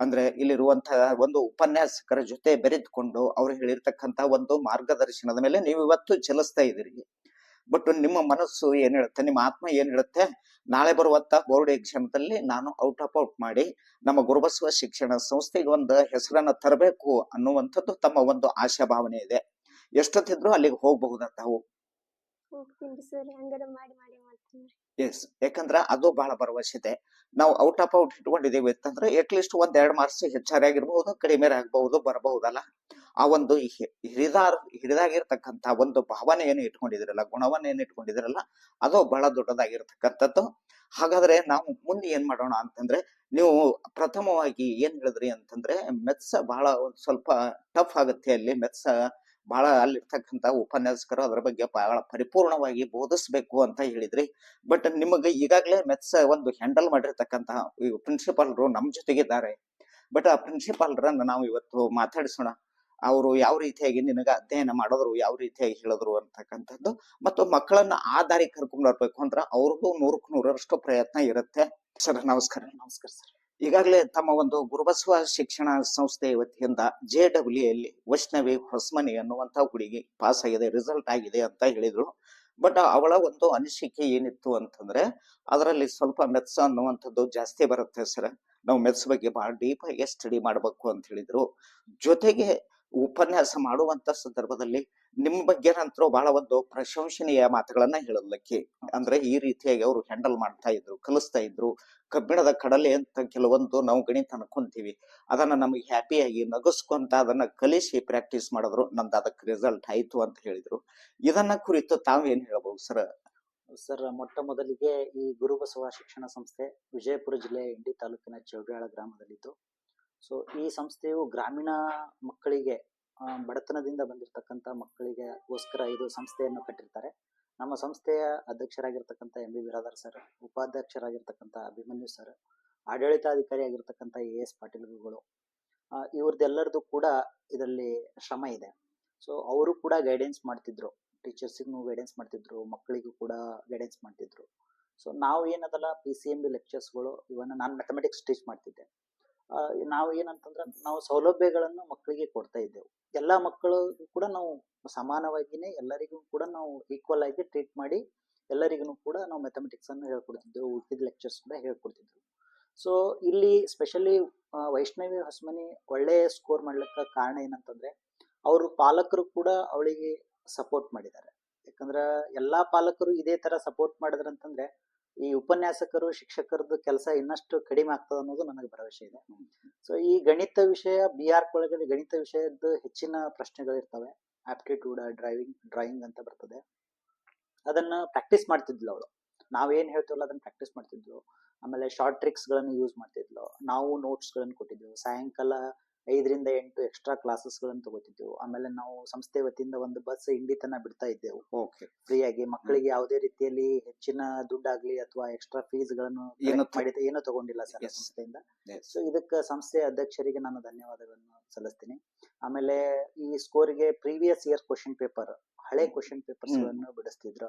ಅಂದ್ರೆ ಇಲ್ಲಿರುವಂತಹ ಒಂದು ಉಪನ್ಯಾಸಕರ ಜೊತೆ ಬೆರೆದುಕೊಂಡು ಅವ್ರು ಹೇಳಿರ್ತಕ್ಕಂತ ಒಂದು ಮಾರ್ಗದರ್ಶನದ ಮೇಲೆ ನೀವು ಇವತ್ತು ಚಲಿಸ್ತಾ ಇದ್ದೀರಿ. ಬಟ್ ನಿಮ್ಮ ಮನಸ್ಸು ಏನ್ ಹೇಳುತ್ತೆ ನಿಮ್ಮ ಆತ್ಮ ಏನ್ ಹೇಳುತ್ತೆ ನಾಳೆ ಬರುವಂತ ಬೋರ್ಡ್ ಎಕ್ಸಾಮ್ದಲ್ಲಿ ನಾನು ಔಟ್ ಆಫ್ ಔಟ್ ಮಾಡಿ ನಮ್ಮ ಗುರುಬಸವ ಶಿಕ್ಷಣ ಸಂಸ್ಥೆಗೆ ಒಂದು ಹೆಸರನ್ನ ತರಬೇಕು ಅನ್ನುವಂಥದ್ದು ತಮ್ಮ ಒಂದು ಆಶಾ ಭಾವನೆ ಇದೆ. ಎಷ್ಟೊತ್ತಿದ್ರು ಅಲ್ಲಿಗೆ ಹೋಗಬಹುದು ತಾವು ಎಸ್ ಯಾಕಂದ್ರ ಅದು ಬಹಳ ಭರವಸೆ ನಾವು ಔಟ್ ಆಫ್ ಔಟ್ ಇಟ್ಕೊಂಡಿದ್ದೇವೆ ಅಂತಂದ್ರೆ ಅಟ್ ಲೀಸ್ಟ್ ಒಂದ್ ಎರಡ್ ಮಾರ್ಕ್ಸ್ ಹೆಚ್ಚಾಗಿರ್ಬಹುದು ಕಡಿಮೆ ಆಗಬಹುದು, ಬರಬಹುದಲ್ಲ? ಆ ಒಂದು ಹಿರಿದಾರ್ ಹಿರಿದಾಗಿರ್ತಕ್ಕಂತ ಒಂದು ಭಾವನೆ ಏನು ಇಟ್ಕೊಂಡಿದಿರಲ್ಲ ಗುಣವನ್ನ ಏನು ಇಟ್ಕೊಂಡಿದಿರಲ್ಲ ಅದು ಬಹಳ ದೊಡ್ಡದಾಗಿರ್ತಕ್ಕಂಥದ್ದು. ಹಾಗಾದ್ರೆ ನಾವು ಮುಂದೆ ಏನ್ ಮಾಡೋಣ ಅಂತಂದ್ರೆ, ನೀವು ಪ್ರಥಮವಾಗಿ ಏನ್ ಹೇಳಿದ್ರಿ ಅಂತಂದ್ರೆ, ಮೆತ್ಸ ಬಹಳ ಒಂದ್ ಸ್ವಲ್ಪ ಟಫ್ ಆಗುತ್ತೆ ಅಲ್ಲಿ, ಮೆತ್ಸ ಬಹಳ ಅಲ್ಲಿರ್ತಕ್ಕಂತ ಉಪನ್ಯಾಸಕರು ಅದರ ಬಗ್ಗೆ ಬಹಳ ಪರಿಪೂರ್ಣವಾಗಿ ಬೋಧಿಸ್ಬೇಕು ಅಂತ ಹೇಳಿದ್ರಿ. ಬಟ್ ನಿಮಗೆ ಈಗಾಗಲೇ ಮೆತ್ಸ ಒಂದು ಹ್ಯಾಂಡಲ್ ಮಾಡಿರ್ತಕ್ಕಂತಹ ಪ್ರಿನ್ಸಿಪಾಲ್ರು ನಮ್ಮ ಜೊತೆಗಿದ್ದಾರೆ. ಬಟ್ ಆ ಪ್ರಿನ್ಸಿಪಾಲ್ರನ್ನ ನಾವು ಇವತ್ತು ಮಾತಾಡಿಸೋಣ. ಅವರು ಯಾವ ರೀತಿಯಾಗಿ ನಿನಗೆ ಅಧ್ಯಯನ ಮಾಡಿದ್ರು, ಯಾವ ರೀತಿಯಾಗಿ ಹೇಳಿದ್ರು ಅಂತಕ್ಕಂಥದ್ದು ಮತ್ತು ಮಕ್ಕಳನ್ನ ಆ ದಾರಿ ಕರ್ಕೊಂಡ್ ಬರ್ಬೇಕು ಅಂದ್ರೆ ಅವ್ರಿಗೂ ನೂರಕ್ಕೆ ನೂರರಷ್ಟು ಪ್ರಯತ್ನ ಇರುತ್ತೆ. ಸರ್, ನಮಸ್ಕಾರ. ನಮಸ್ಕಾರ ಸರ್. ಈಗಾಗಲೇ ತಮ್ಮ ಒಂದು ಗುರುಬಸವ ಶಿಕ್ಷಣ ಸಂಸ್ಥೆ ವತಿಯಿಂದ ಜೆ ಡಬ್ಲ್ಯೂ ಅಲ್ಲಿ ವೈಷ್ಣವಿ ಹೊಸಮನಿ ಅನ್ನುವಂತ ಹುಡುಗಿ ಪಾಸ್ ಆಗಿದೆ ರಿಸಲ್ಟ್ ಆಗಿದೆ ಅಂತ ಹೇಳಿದ್ರು. ಬಟ್ ಅವಳ ಒಂದು ಅನಿಸಿಕೆ ಏನಿತ್ತು ಅಂತಂದ್ರೆ, ಅದರಲ್ಲಿ ಸ್ವಲ್ಪ ಮೆತ್ಸ ಅನ್ನುವಂಥದ್ದು ಜಾಸ್ತಿ ಬರುತ್ತೆ ಸರ್. ನಾವು ಮೆತ್ಸ್ ಬಗ್ಗೆ ಬಹಳ ಡೀಪ್ ಆಗಿ ಸ್ಟಡಿ ಮಾಡಬೇಕು ಅಂತ ಹೇಳಿದ್ರು. ಜೊತೆಗೆ ಉಪನ್ಯಾಸ ಮಾಡುವಂತ ಸಂದರ್ಭದಲ್ಲಿ ನಿಮ್ಮ ಬಗ್ಗೆ ನಂತರ ಬಹಳ ಒಂದು ಪ್ರಶಂಸನೀಯ ಮಾತುಗಳನ್ನ ಹೇಳಲಿಕ್ಕೆ ಅಂದ್ರೆ ಈ ರೀತಿಯಾಗಿ ಅವರು ಹ್ಯಾಂಡಲ್ ಮಾಡ್ತಾ ಇದ್ರು, ಕಲಿಸ್ತಾ ಇದ್ರು. ಕಬ್ಬಿಣದ ಕಡಲೆ ಅಂತ ಕೆಲವೊಂದು ನಾವು ಗಣಿತ ಅನ್ಕೊಂತೀವಿ ಅದನ್ನ ನಮಗೆ ಹ್ಯಾಪಿಯಾಗಿ ನಗಸ್ಕೊಂತ ಅದನ್ನ ಕಲಿಸಿ ಪ್ರಾಕ್ಟೀಸ್ ಮಾಡಿದ್ರು. ನಮ್ದು ಅದಕ್ಕೆ ರಿಸಲ್ಟ್ ಆಯ್ತು ಅಂತ ಹೇಳಿದ್ರು. ಇದನ್ನ ಕುರಿತು ತಾವೇನ್ ಹೇಳ್ಬೋದು ಸರ್ ಸರ್ ಮೊಟ್ಟ ಮೊದಲಿಗೆ ಈ ಗುರುಬಸವ ಶಿಕ್ಷಣ ಸಂಸ್ಥೆ ವಿಜಯಪುರ ಜಿಲ್ಲೆಯ ಇಂಡಿ ತಾಲೂಕಿನ ಚೌಡ್ಯಾಳ ಗ್ರಾಮದಲ್ಲಿದ್ದು ಸೊ ಈ ಸಂಸ್ಥೆಯು ಗ್ರಾಮೀಣ ಮಕ್ಕಳಿಗೆ ಬಡತನದಿಂದ ಬಂದಿರತಕ್ಕಂಥ ಮಕ್ಕಳಿಗೆ ಗೋಸ್ಕರ ಇದು ಸಂಸ್ಥೆಯನ್ನು ಕಟ್ಟಿರ್ತಾರೆ. ನಮ್ಮ ಸಂಸ್ಥೆಯ ಅಧ್ಯಕ್ಷರಾಗಿರ್ತಕ್ಕಂಥ ಎಂ ಬಿ ಬಿರಾದರ್ ಸರ್ ಉಪಾಧ್ಯಕ್ಷರಾಗಿರ್ತಕ್ಕಂಥ ಅಭಿಮನ್ಯು ಸರ್ ಆಡಳಿತಾಧಿಕಾರಿ ಆಗಿರ್ತಕ್ಕಂಥ ಎ ಎಸ್ ಪಾಟೀಲ್ಗಳು ಇವ್ರದ್ದೆಲ್ಲರದು ಕೂಡ ಇದರಲ್ಲಿ ಶ್ರಮ ಇದೆ. ಸೊ ಅವರು ಕೂಡ ಗೈಡೆನ್ಸ್ ಮಾಡ್ತಿದ್ರು. ಟೀಚರ್ಸಿಗೂ ಗೈಡೆನ್ಸ್ ಮಾಡ್ತಿದ್ರು, ಮಕ್ಕಳಿಗೂ ಕೂಡ ಗೈಡೆನ್ಸ್ ಮಾಡ್ತಿದ್ರು. ಸೊ ನಾವು ಏನದಲ್ಲ ಪಿ ಸಿ ಎಂ ಬಿ ಲೆಕ್ಚರ್ಸ್ಗಳು ಇವನ್ನ ನಾನು ಮ್ಯಾಥಮೆಟಿಕ್ಸ್ ಟೀಚ್ ಮಾಡ್ತಿದ್ದೆ. ನಾವು ಏನಂತಂದ್ರೆ ನಾವು ಸೌಲಭ್ಯಗಳನ್ನು ಮಕ್ಕಳಿಗೆ ಕೊಡ್ತಾ ಇದ್ದೆವು. ಎಲ್ಲ ಮಕ್ಕಳು ಕೂಡ ನಾವು ಸಮಾನವಾಗಿನೇ ಎಲ್ಲರಿಗೂ ಕೂಡ ನಾವು ಈಕ್ವಲ್ ಆಗಿ ಟ್ರೀಟ್ ಮಾಡಿ ಎಲ್ಲರಿಗೂ ಕೂಡ ನಾವು ಮ್ಯಾಥಮೆಟಿಕ್ಸ್ ಅನ್ನು ಹೇಳ್ಕೊಡ್ತಿದ್ದೆವು ಉಳಿದ ಲೆಕ್ಚರ್ಸ್ ಕೂಡ ಹೇಳ್ಕೊಡ್ತಿದ್ರು ಸೊ ಇಲ್ಲಿ ಸ್ಪೆಷಲಿ ವೈಷ್ಣವಿ ಹಸ್ಮನಿ ಒಳ್ಳೆ ಸ್ಕೋರ್ ಮಾಡ್ಲಿಕ್ಕೆ ಕಾರಣ ಏನಂತಂದ್ರೆ ಅವರು ಪಾಲಕರು ಕೂಡ ಅವಳಿಗೆ ಸಪೋರ್ಟ್ ಮಾಡಿದ್ದಾರೆ. ಯಾಕಂದ್ರ ಎಲ್ಲಾ ಪಾಲಕರು ಇದೇ ತರ ಸಪೋರ್ಟ್ ಮಾಡಿದ್ರಂತಂದ್ರೆ ಈ ಉಪನ್ಯಾಸಕರು, ಶಿಕ್ಷಕರದ್ದು ಕೆಲಸ ಇನ್ನಷ್ಟು ಕಡಿಮೆ ಆಗ್ತದೆ ಅನ್ನೋದು ನನಗೆ ಭರವಸೆ ಇದೆ. ಸೊ ಈ ಗಣಿತ ವಿಷಯ ಬಿ ಆರ್ ಒಳಗಡೆ ಗಣಿತ ವಿಷಯದ್ದು ಹೆಚ್ಚಿನ ಪ್ರಶ್ನೆಗಳಿರ್ತವೆ. ಆಪ್ಟಿಟ್ಯೂಡ್ ಡ್ರೈವಿಂಗ್ ಡ್ರಾಯಿಂಗ್ ಅಂತ ಬರ್ತದೆ. ಅದನ್ನ ಪ್ರಾಕ್ಟೀಸ್ ಮಾಡ್ತಿದ್ಲು ಅವಳು. ನಾವೇನು ಹೇಳ್ತೀವಲ್ಲ ಅದನ್ನ ಪ್ರಾಕ್ಟೀಸ್ ಮಾಡ್ತಿದ್ಲು. ಆಮೇಲೆ ಶಾರ್ಟ್ ಟ್ರಿಕ್ಸ್ಗಳನ್ನು ಯೂಸ್ ಮಾಡ್ತಿದ್ಲು. ನಾವು ನೋಟ್ಸ್ಗಳನ್ನು ಕೊಟ್ಟಿದ್ದೆವು. ಸಾಯಂಕಾಲ ಐದರಿಂದ ಎಂಟು ಎಕ್ಸ್ಟ್ರಾ ಕ್ಲಾಸಸ್ಗಳನ್ನು ತಗೋತಿದ್ದೆವು. ಆಮೇಲೆ ನಾವು ಸಂಸ್ಥೆ ವತಿಯಿಂದ ಒಂದು ಬಸ್ ಹಿಂಡಿತನ ತನ ಬಿಡ್ತಾ ಇದ್ದೆವು. ಓಕೆ ಫ್ರೀ ಆಗಿ ಮಕ್ಕಳಿಗೆ ಯಾವುದೇ ರೀತಿಯಲ್ಲಿ ಹೆಚ್ಚಿನ ದುಡ್ಡಾಗ್ಲಿ ಅಥವಾ ಎಕ್ಸ್ಟ್ರಾ ಫೀಸ್ಗಳನ್ನು ಏನೂ ತಗೊಂಡಿಲ್ಲ ಸರ್ ಸಂಸ್ಥೆಯಿಂದ. ಸೊ ಇದಕ್ಕೆ ಸಂಸ್ಥೆ ಅಧ್ಯಕ್ಷರಿಗೆ ನಾನು ಧನ್ಯವಾದಗಳನ್ನು ಸಲ್ಲಿಸ್ತೀನಿ. ಆಮೇಲೆ ಈ ಸ್ಕೋರ್ಗೆ ಪ್ರೀವಿಯಸ್ ಇಯರ್ ಕ್ವಶನ್ ಪೇಪರ್ ಹಳೆ ಕ್ವಶನ್ ಪೇಪರ್ಸ್. ಗಳನ್ನು ಬಿಡಿಸ್ತಿದ್ರು.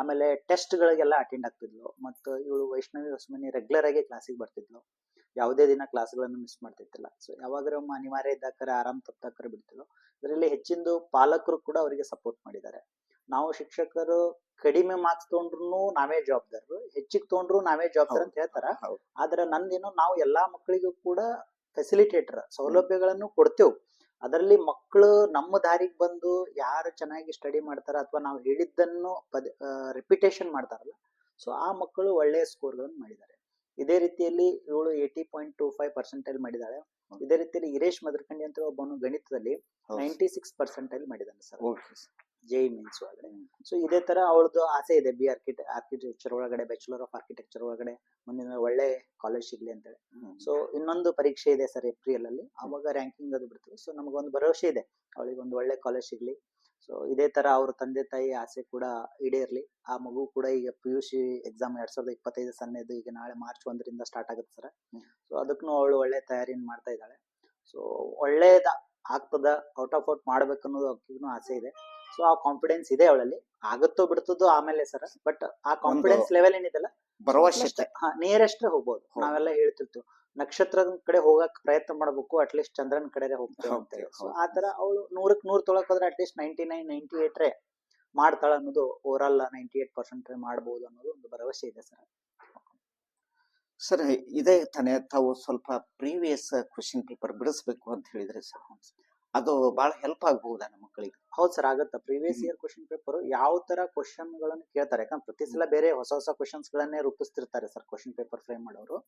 ಆಮೇಲೆ ಟೆಸ್ಟ್ ಗಳಿಗೆಲ್ಲ ಅಟೆಂಡ್ ಆಗ್ತಿದ್ಲು. ಮತ್ತು ಇವಳು ವೈಷ್ಣವಿ ಹೊಸಮನಿ ರೆಗ್ಯುಲರ್ ಆಗಿ ಕ್ಲಾಸಿಗೆ ಬರ್ತಿದ್ಲು. ಯಾವುದೇ ದಿನ ಕ್ಲಾಸ್ಗಳನ್ನು ಮಿಸ್ ಮಾಡ್ತಿರ್ತಿಲ್ಲ. ಸೊ ಯಾವಾಗ ಅನಿವಾರ್ಯ ಇದ್ದಾಕರೆ ಆರಾಮ್ ತಪ್ಪಾಕರೆ ಬಿಡ್ತಿಲ್ಲ ಅದರಲ್ಲಿ ಹೆಚ್ಚಿಂದು ಪಾಲಕರು ಕೂಡ ಅವರಿಗೆ ಸಪೋರ್ಟ್ ಮಾಡಿದ್ದಾರೆ. ನಾವು ಶಿಕ್ಷಕರು ಕಡಿಮೆ ಮಾರ್ಕ್ಸ್ ತೊಗೊಂಡ್ರು ನಾವೇ ಜವಾಬ್ದಾರರು ಹೆಚ್ಚಿಗೆ ತೊಗೊಂಡ್ರು ನಾವೇ ಜವಾಬ್ದಾರ ಅಂತ ಹೇಳ್ತಾರ. ಆದ್ರೆ ನಂದೇನು ನಾವು ಎಲ್ಲಾ ಮಕ್ಕಳಿಗೂ ಕೂಡ ಫೆಸಿಲಿಟೇಟರ್ ಸೌಲಭ್ಯಗಳನ್ನು ಕೊಡ್ತೇವೆ. ಅದರಲ್ಲಿ ಮಕ್ಕಳು ನಮ್ಮ ದಾರಿಗೆ ಬಂದು ಯಾರು ಚೆನ್ನಾಗಿ ಸ್ಟಡಿ ಮಾಡ್ತಾರ ಅಥವಾ ನಾವು ಹೇಳಿದ್ದನ್ನು ಪದ ರಿಪಿಟೇಷನ್ ಮಾಡ್ತಾರಲ್ಲ ಸೊ ಆ ಮಕ್ಕಳು ಒಳ್ಳೆಯ ಸ್ಕೋರ್ಗಳನ್ನು ಮಾಡಿದ್ದಾರೆ. ಇದೇ ರೀತಿಯಲ್ಲಿ ಇವಳು eighty point two five percentile ಮಾಡಿದಾಳೆ. ಇದೇ ರೀತಿಯಲ್ಲಿ ಹಿರೇಶ್ ಮದರ್ಕಂಡಿ ಅಂತ ಒಬ್ಬನು ಗಣಿತದಲ್ಲಿ ನೈಂಟಿ ಸಿಕ್ಸ್ ಪರ್ಸೆಂಟ್ ಅಲ್ಲಿ ಮಾಡಿದ್ದಾನೆ ಸರ್. ಜೈ ಮೀನ್ಸ್ ಒಳಗಡೆ. ಸೊ ಇದೇ ತರ ಅವಳದು ಆಸೆ ಇದೆ ಬಿ ಆರ್ಕಿಟೆ ಆರ್ಕಿಟೆಕ್ಚರ್ ಒಳಗಡೆ ಬ್ಯಾಚುಲರ್ ಆಫ್ ಆರ್ಕಿಟೆಕ್ಚರ್ ಒಳಗಡೆ ಮುಂದಿನ ಒಳ್ಳೆ ಕಾಲೇಜ್ ಸಿಗ್ಲಿ ಅಂತ ಹೇಳಿ. ಸೊ ಇನ್ನೊಂದು ಪರೀಕ್ಷೆ ಇದೆ ಸರ್ ಏಪ್ರಿಲ್ ಅಲ್ಲಿ. ಅವಾಗ ರ್ಯಾಂಕಿಂಗ್ ಅದು ಬಿಡ್ತೀವಿ. ಸೊ ನಮಗೊಂದು ಭರವಸೆ ಇದೆ. ಅವಳಿಗೆ ಒಂದು ಒಳ್ಳೆ ಕಾಲೇಜ್ ಸಿಗ್ಲಿ. ಸೊ ಇದೇ ತರ ಅವ್ರ ತಂದೆ ತಾಯಿ ಆಸೆ ಕೂಡ ಈಡೇರ್ಲಿ. ಆ ಮಗು ಕೂಡ ಈಗ ಪಿ ಯು ಸಿ ಎಕ್ಸಾಮ್ ಎರಡ್ ಸಾವಿರದ ಇಪ್ಪತ್ತೈದು ಸನ್ನೆದು ಈಗ ನಾಳೆ ಮಾರ್ಚ್ ಒಂದರಿಂದ ಸ್ಟಾರ್ಟ್ ಆಗುತ್ತೆ ಸರ್. ಸೊ ಅದಕ್ಕೂ ಅವಳು ಒಳ್ಳೆ ತಯಾರಿನ ಮಾಡ್ತಾ ಇದ್ದಾಳೆ. ಸೊ ಒಳ್ಳೇದ ಆಗ್ತದ? ಔಟ್ ಆಫ್ ಔಟ್ ಮಾಡ್ಬೇಕು ಅನ್ನೋದು ಅಕ್ಕಿಗೂ ಆಸೆ ಇದೆ. ಸೊ ಆ ಕಾನ್ಫಿಡೆನ್ಸ್ ಇದೆ ಅವಳಲ್ಲಿ. ಆಗುತ್ತೋ ಬಿಡ್ತದೋ ಆಮೇಲೆ ಸರ್. ಬಟ್ ಆ ಕಾನ್ಫಿಡೆನ್ಸ್ ಲೆವೆಲ್ ಏನಿದೆಲ್ಲ? ಬರುವಷ್ಟೇ ಹಾ ನಿಯರೆಸ್ಟ್ ಹೋಗ್ಬೋದು. ನಾವೆಲ್ಲ ಹೇಳ್ತಿರ್ತೀವಿ. ನಕ್ಷತ್ರದ ಕಡೆ ಹೋಗಕ್ ಪ್ರಯತ್ನ ಮಾಡ್ಬೇಕು ಅಟ್ಲೀಸ್ಟ್ ಚಂದ್ರನ್ ಕಡೆ ಹೋಗ್ತೇವೆ ಅಂತ ಸೊ. ಆ ತರ ಅವಳು ನೂರಕ್ ನೂರ್ ತೊಳಕ್ ಹೋದ್ರೆ at least ninety nine ninety eight ರೇ ಮಾಡ್ತಾಳ ಅನ್ನೋದು over all ninety eight percent ಮಾಡ್ಬೋದು ಅನ್ನೋದು ಒಂದು ಭರವಸೆ ಇದೆ ಸರ್. ಸರ್ ಇದೇ ತಾನೇ ತಾವು ಸ್ವಲ್ಪ ಪ್ರೀವಿಯಸ್ ಕ್ವಶನ್ ಪೇಪರ್ ಬಿಡಿಸ್ಬೇಕು ಅಂತ ಹೇಳಿದ್ರೆ ಸರ್. ಅದು ಬಹಳ ಹೆಲ್ಪ್ ಆಗಬಹುದಾ ನಮ್ಮ ಮಕ್ಕಳಿಗೆ ಹೌದು ಸರ್ ಆಗುತ್ತೆ. ಪ್ರೀವಿಯಸ್. ಇಯರ್ ಕ್ವಶನ್ ಪೇಪರ್ ಯಾವ ತರ ಕ್ವಶನ್ ಗಳನ್ನ ಕೇಳ್ತಾರೆ? ಯಾಕಂದ್ರೆ ಪ್ರತಿ ಸಲ ಬೇರೆ ಹೊಸ ಹೊಸ ಕ್ವಶನ್ಸ್ ಗಳನ್ನೇ ರೂಪಿಸ್ತಿರ್ತಾರೆ ಸರ್ ಕ್ವಶನ್ ಪೇಪರ್ ಫ್ರೇಮ್ ಮಾಡೋರು.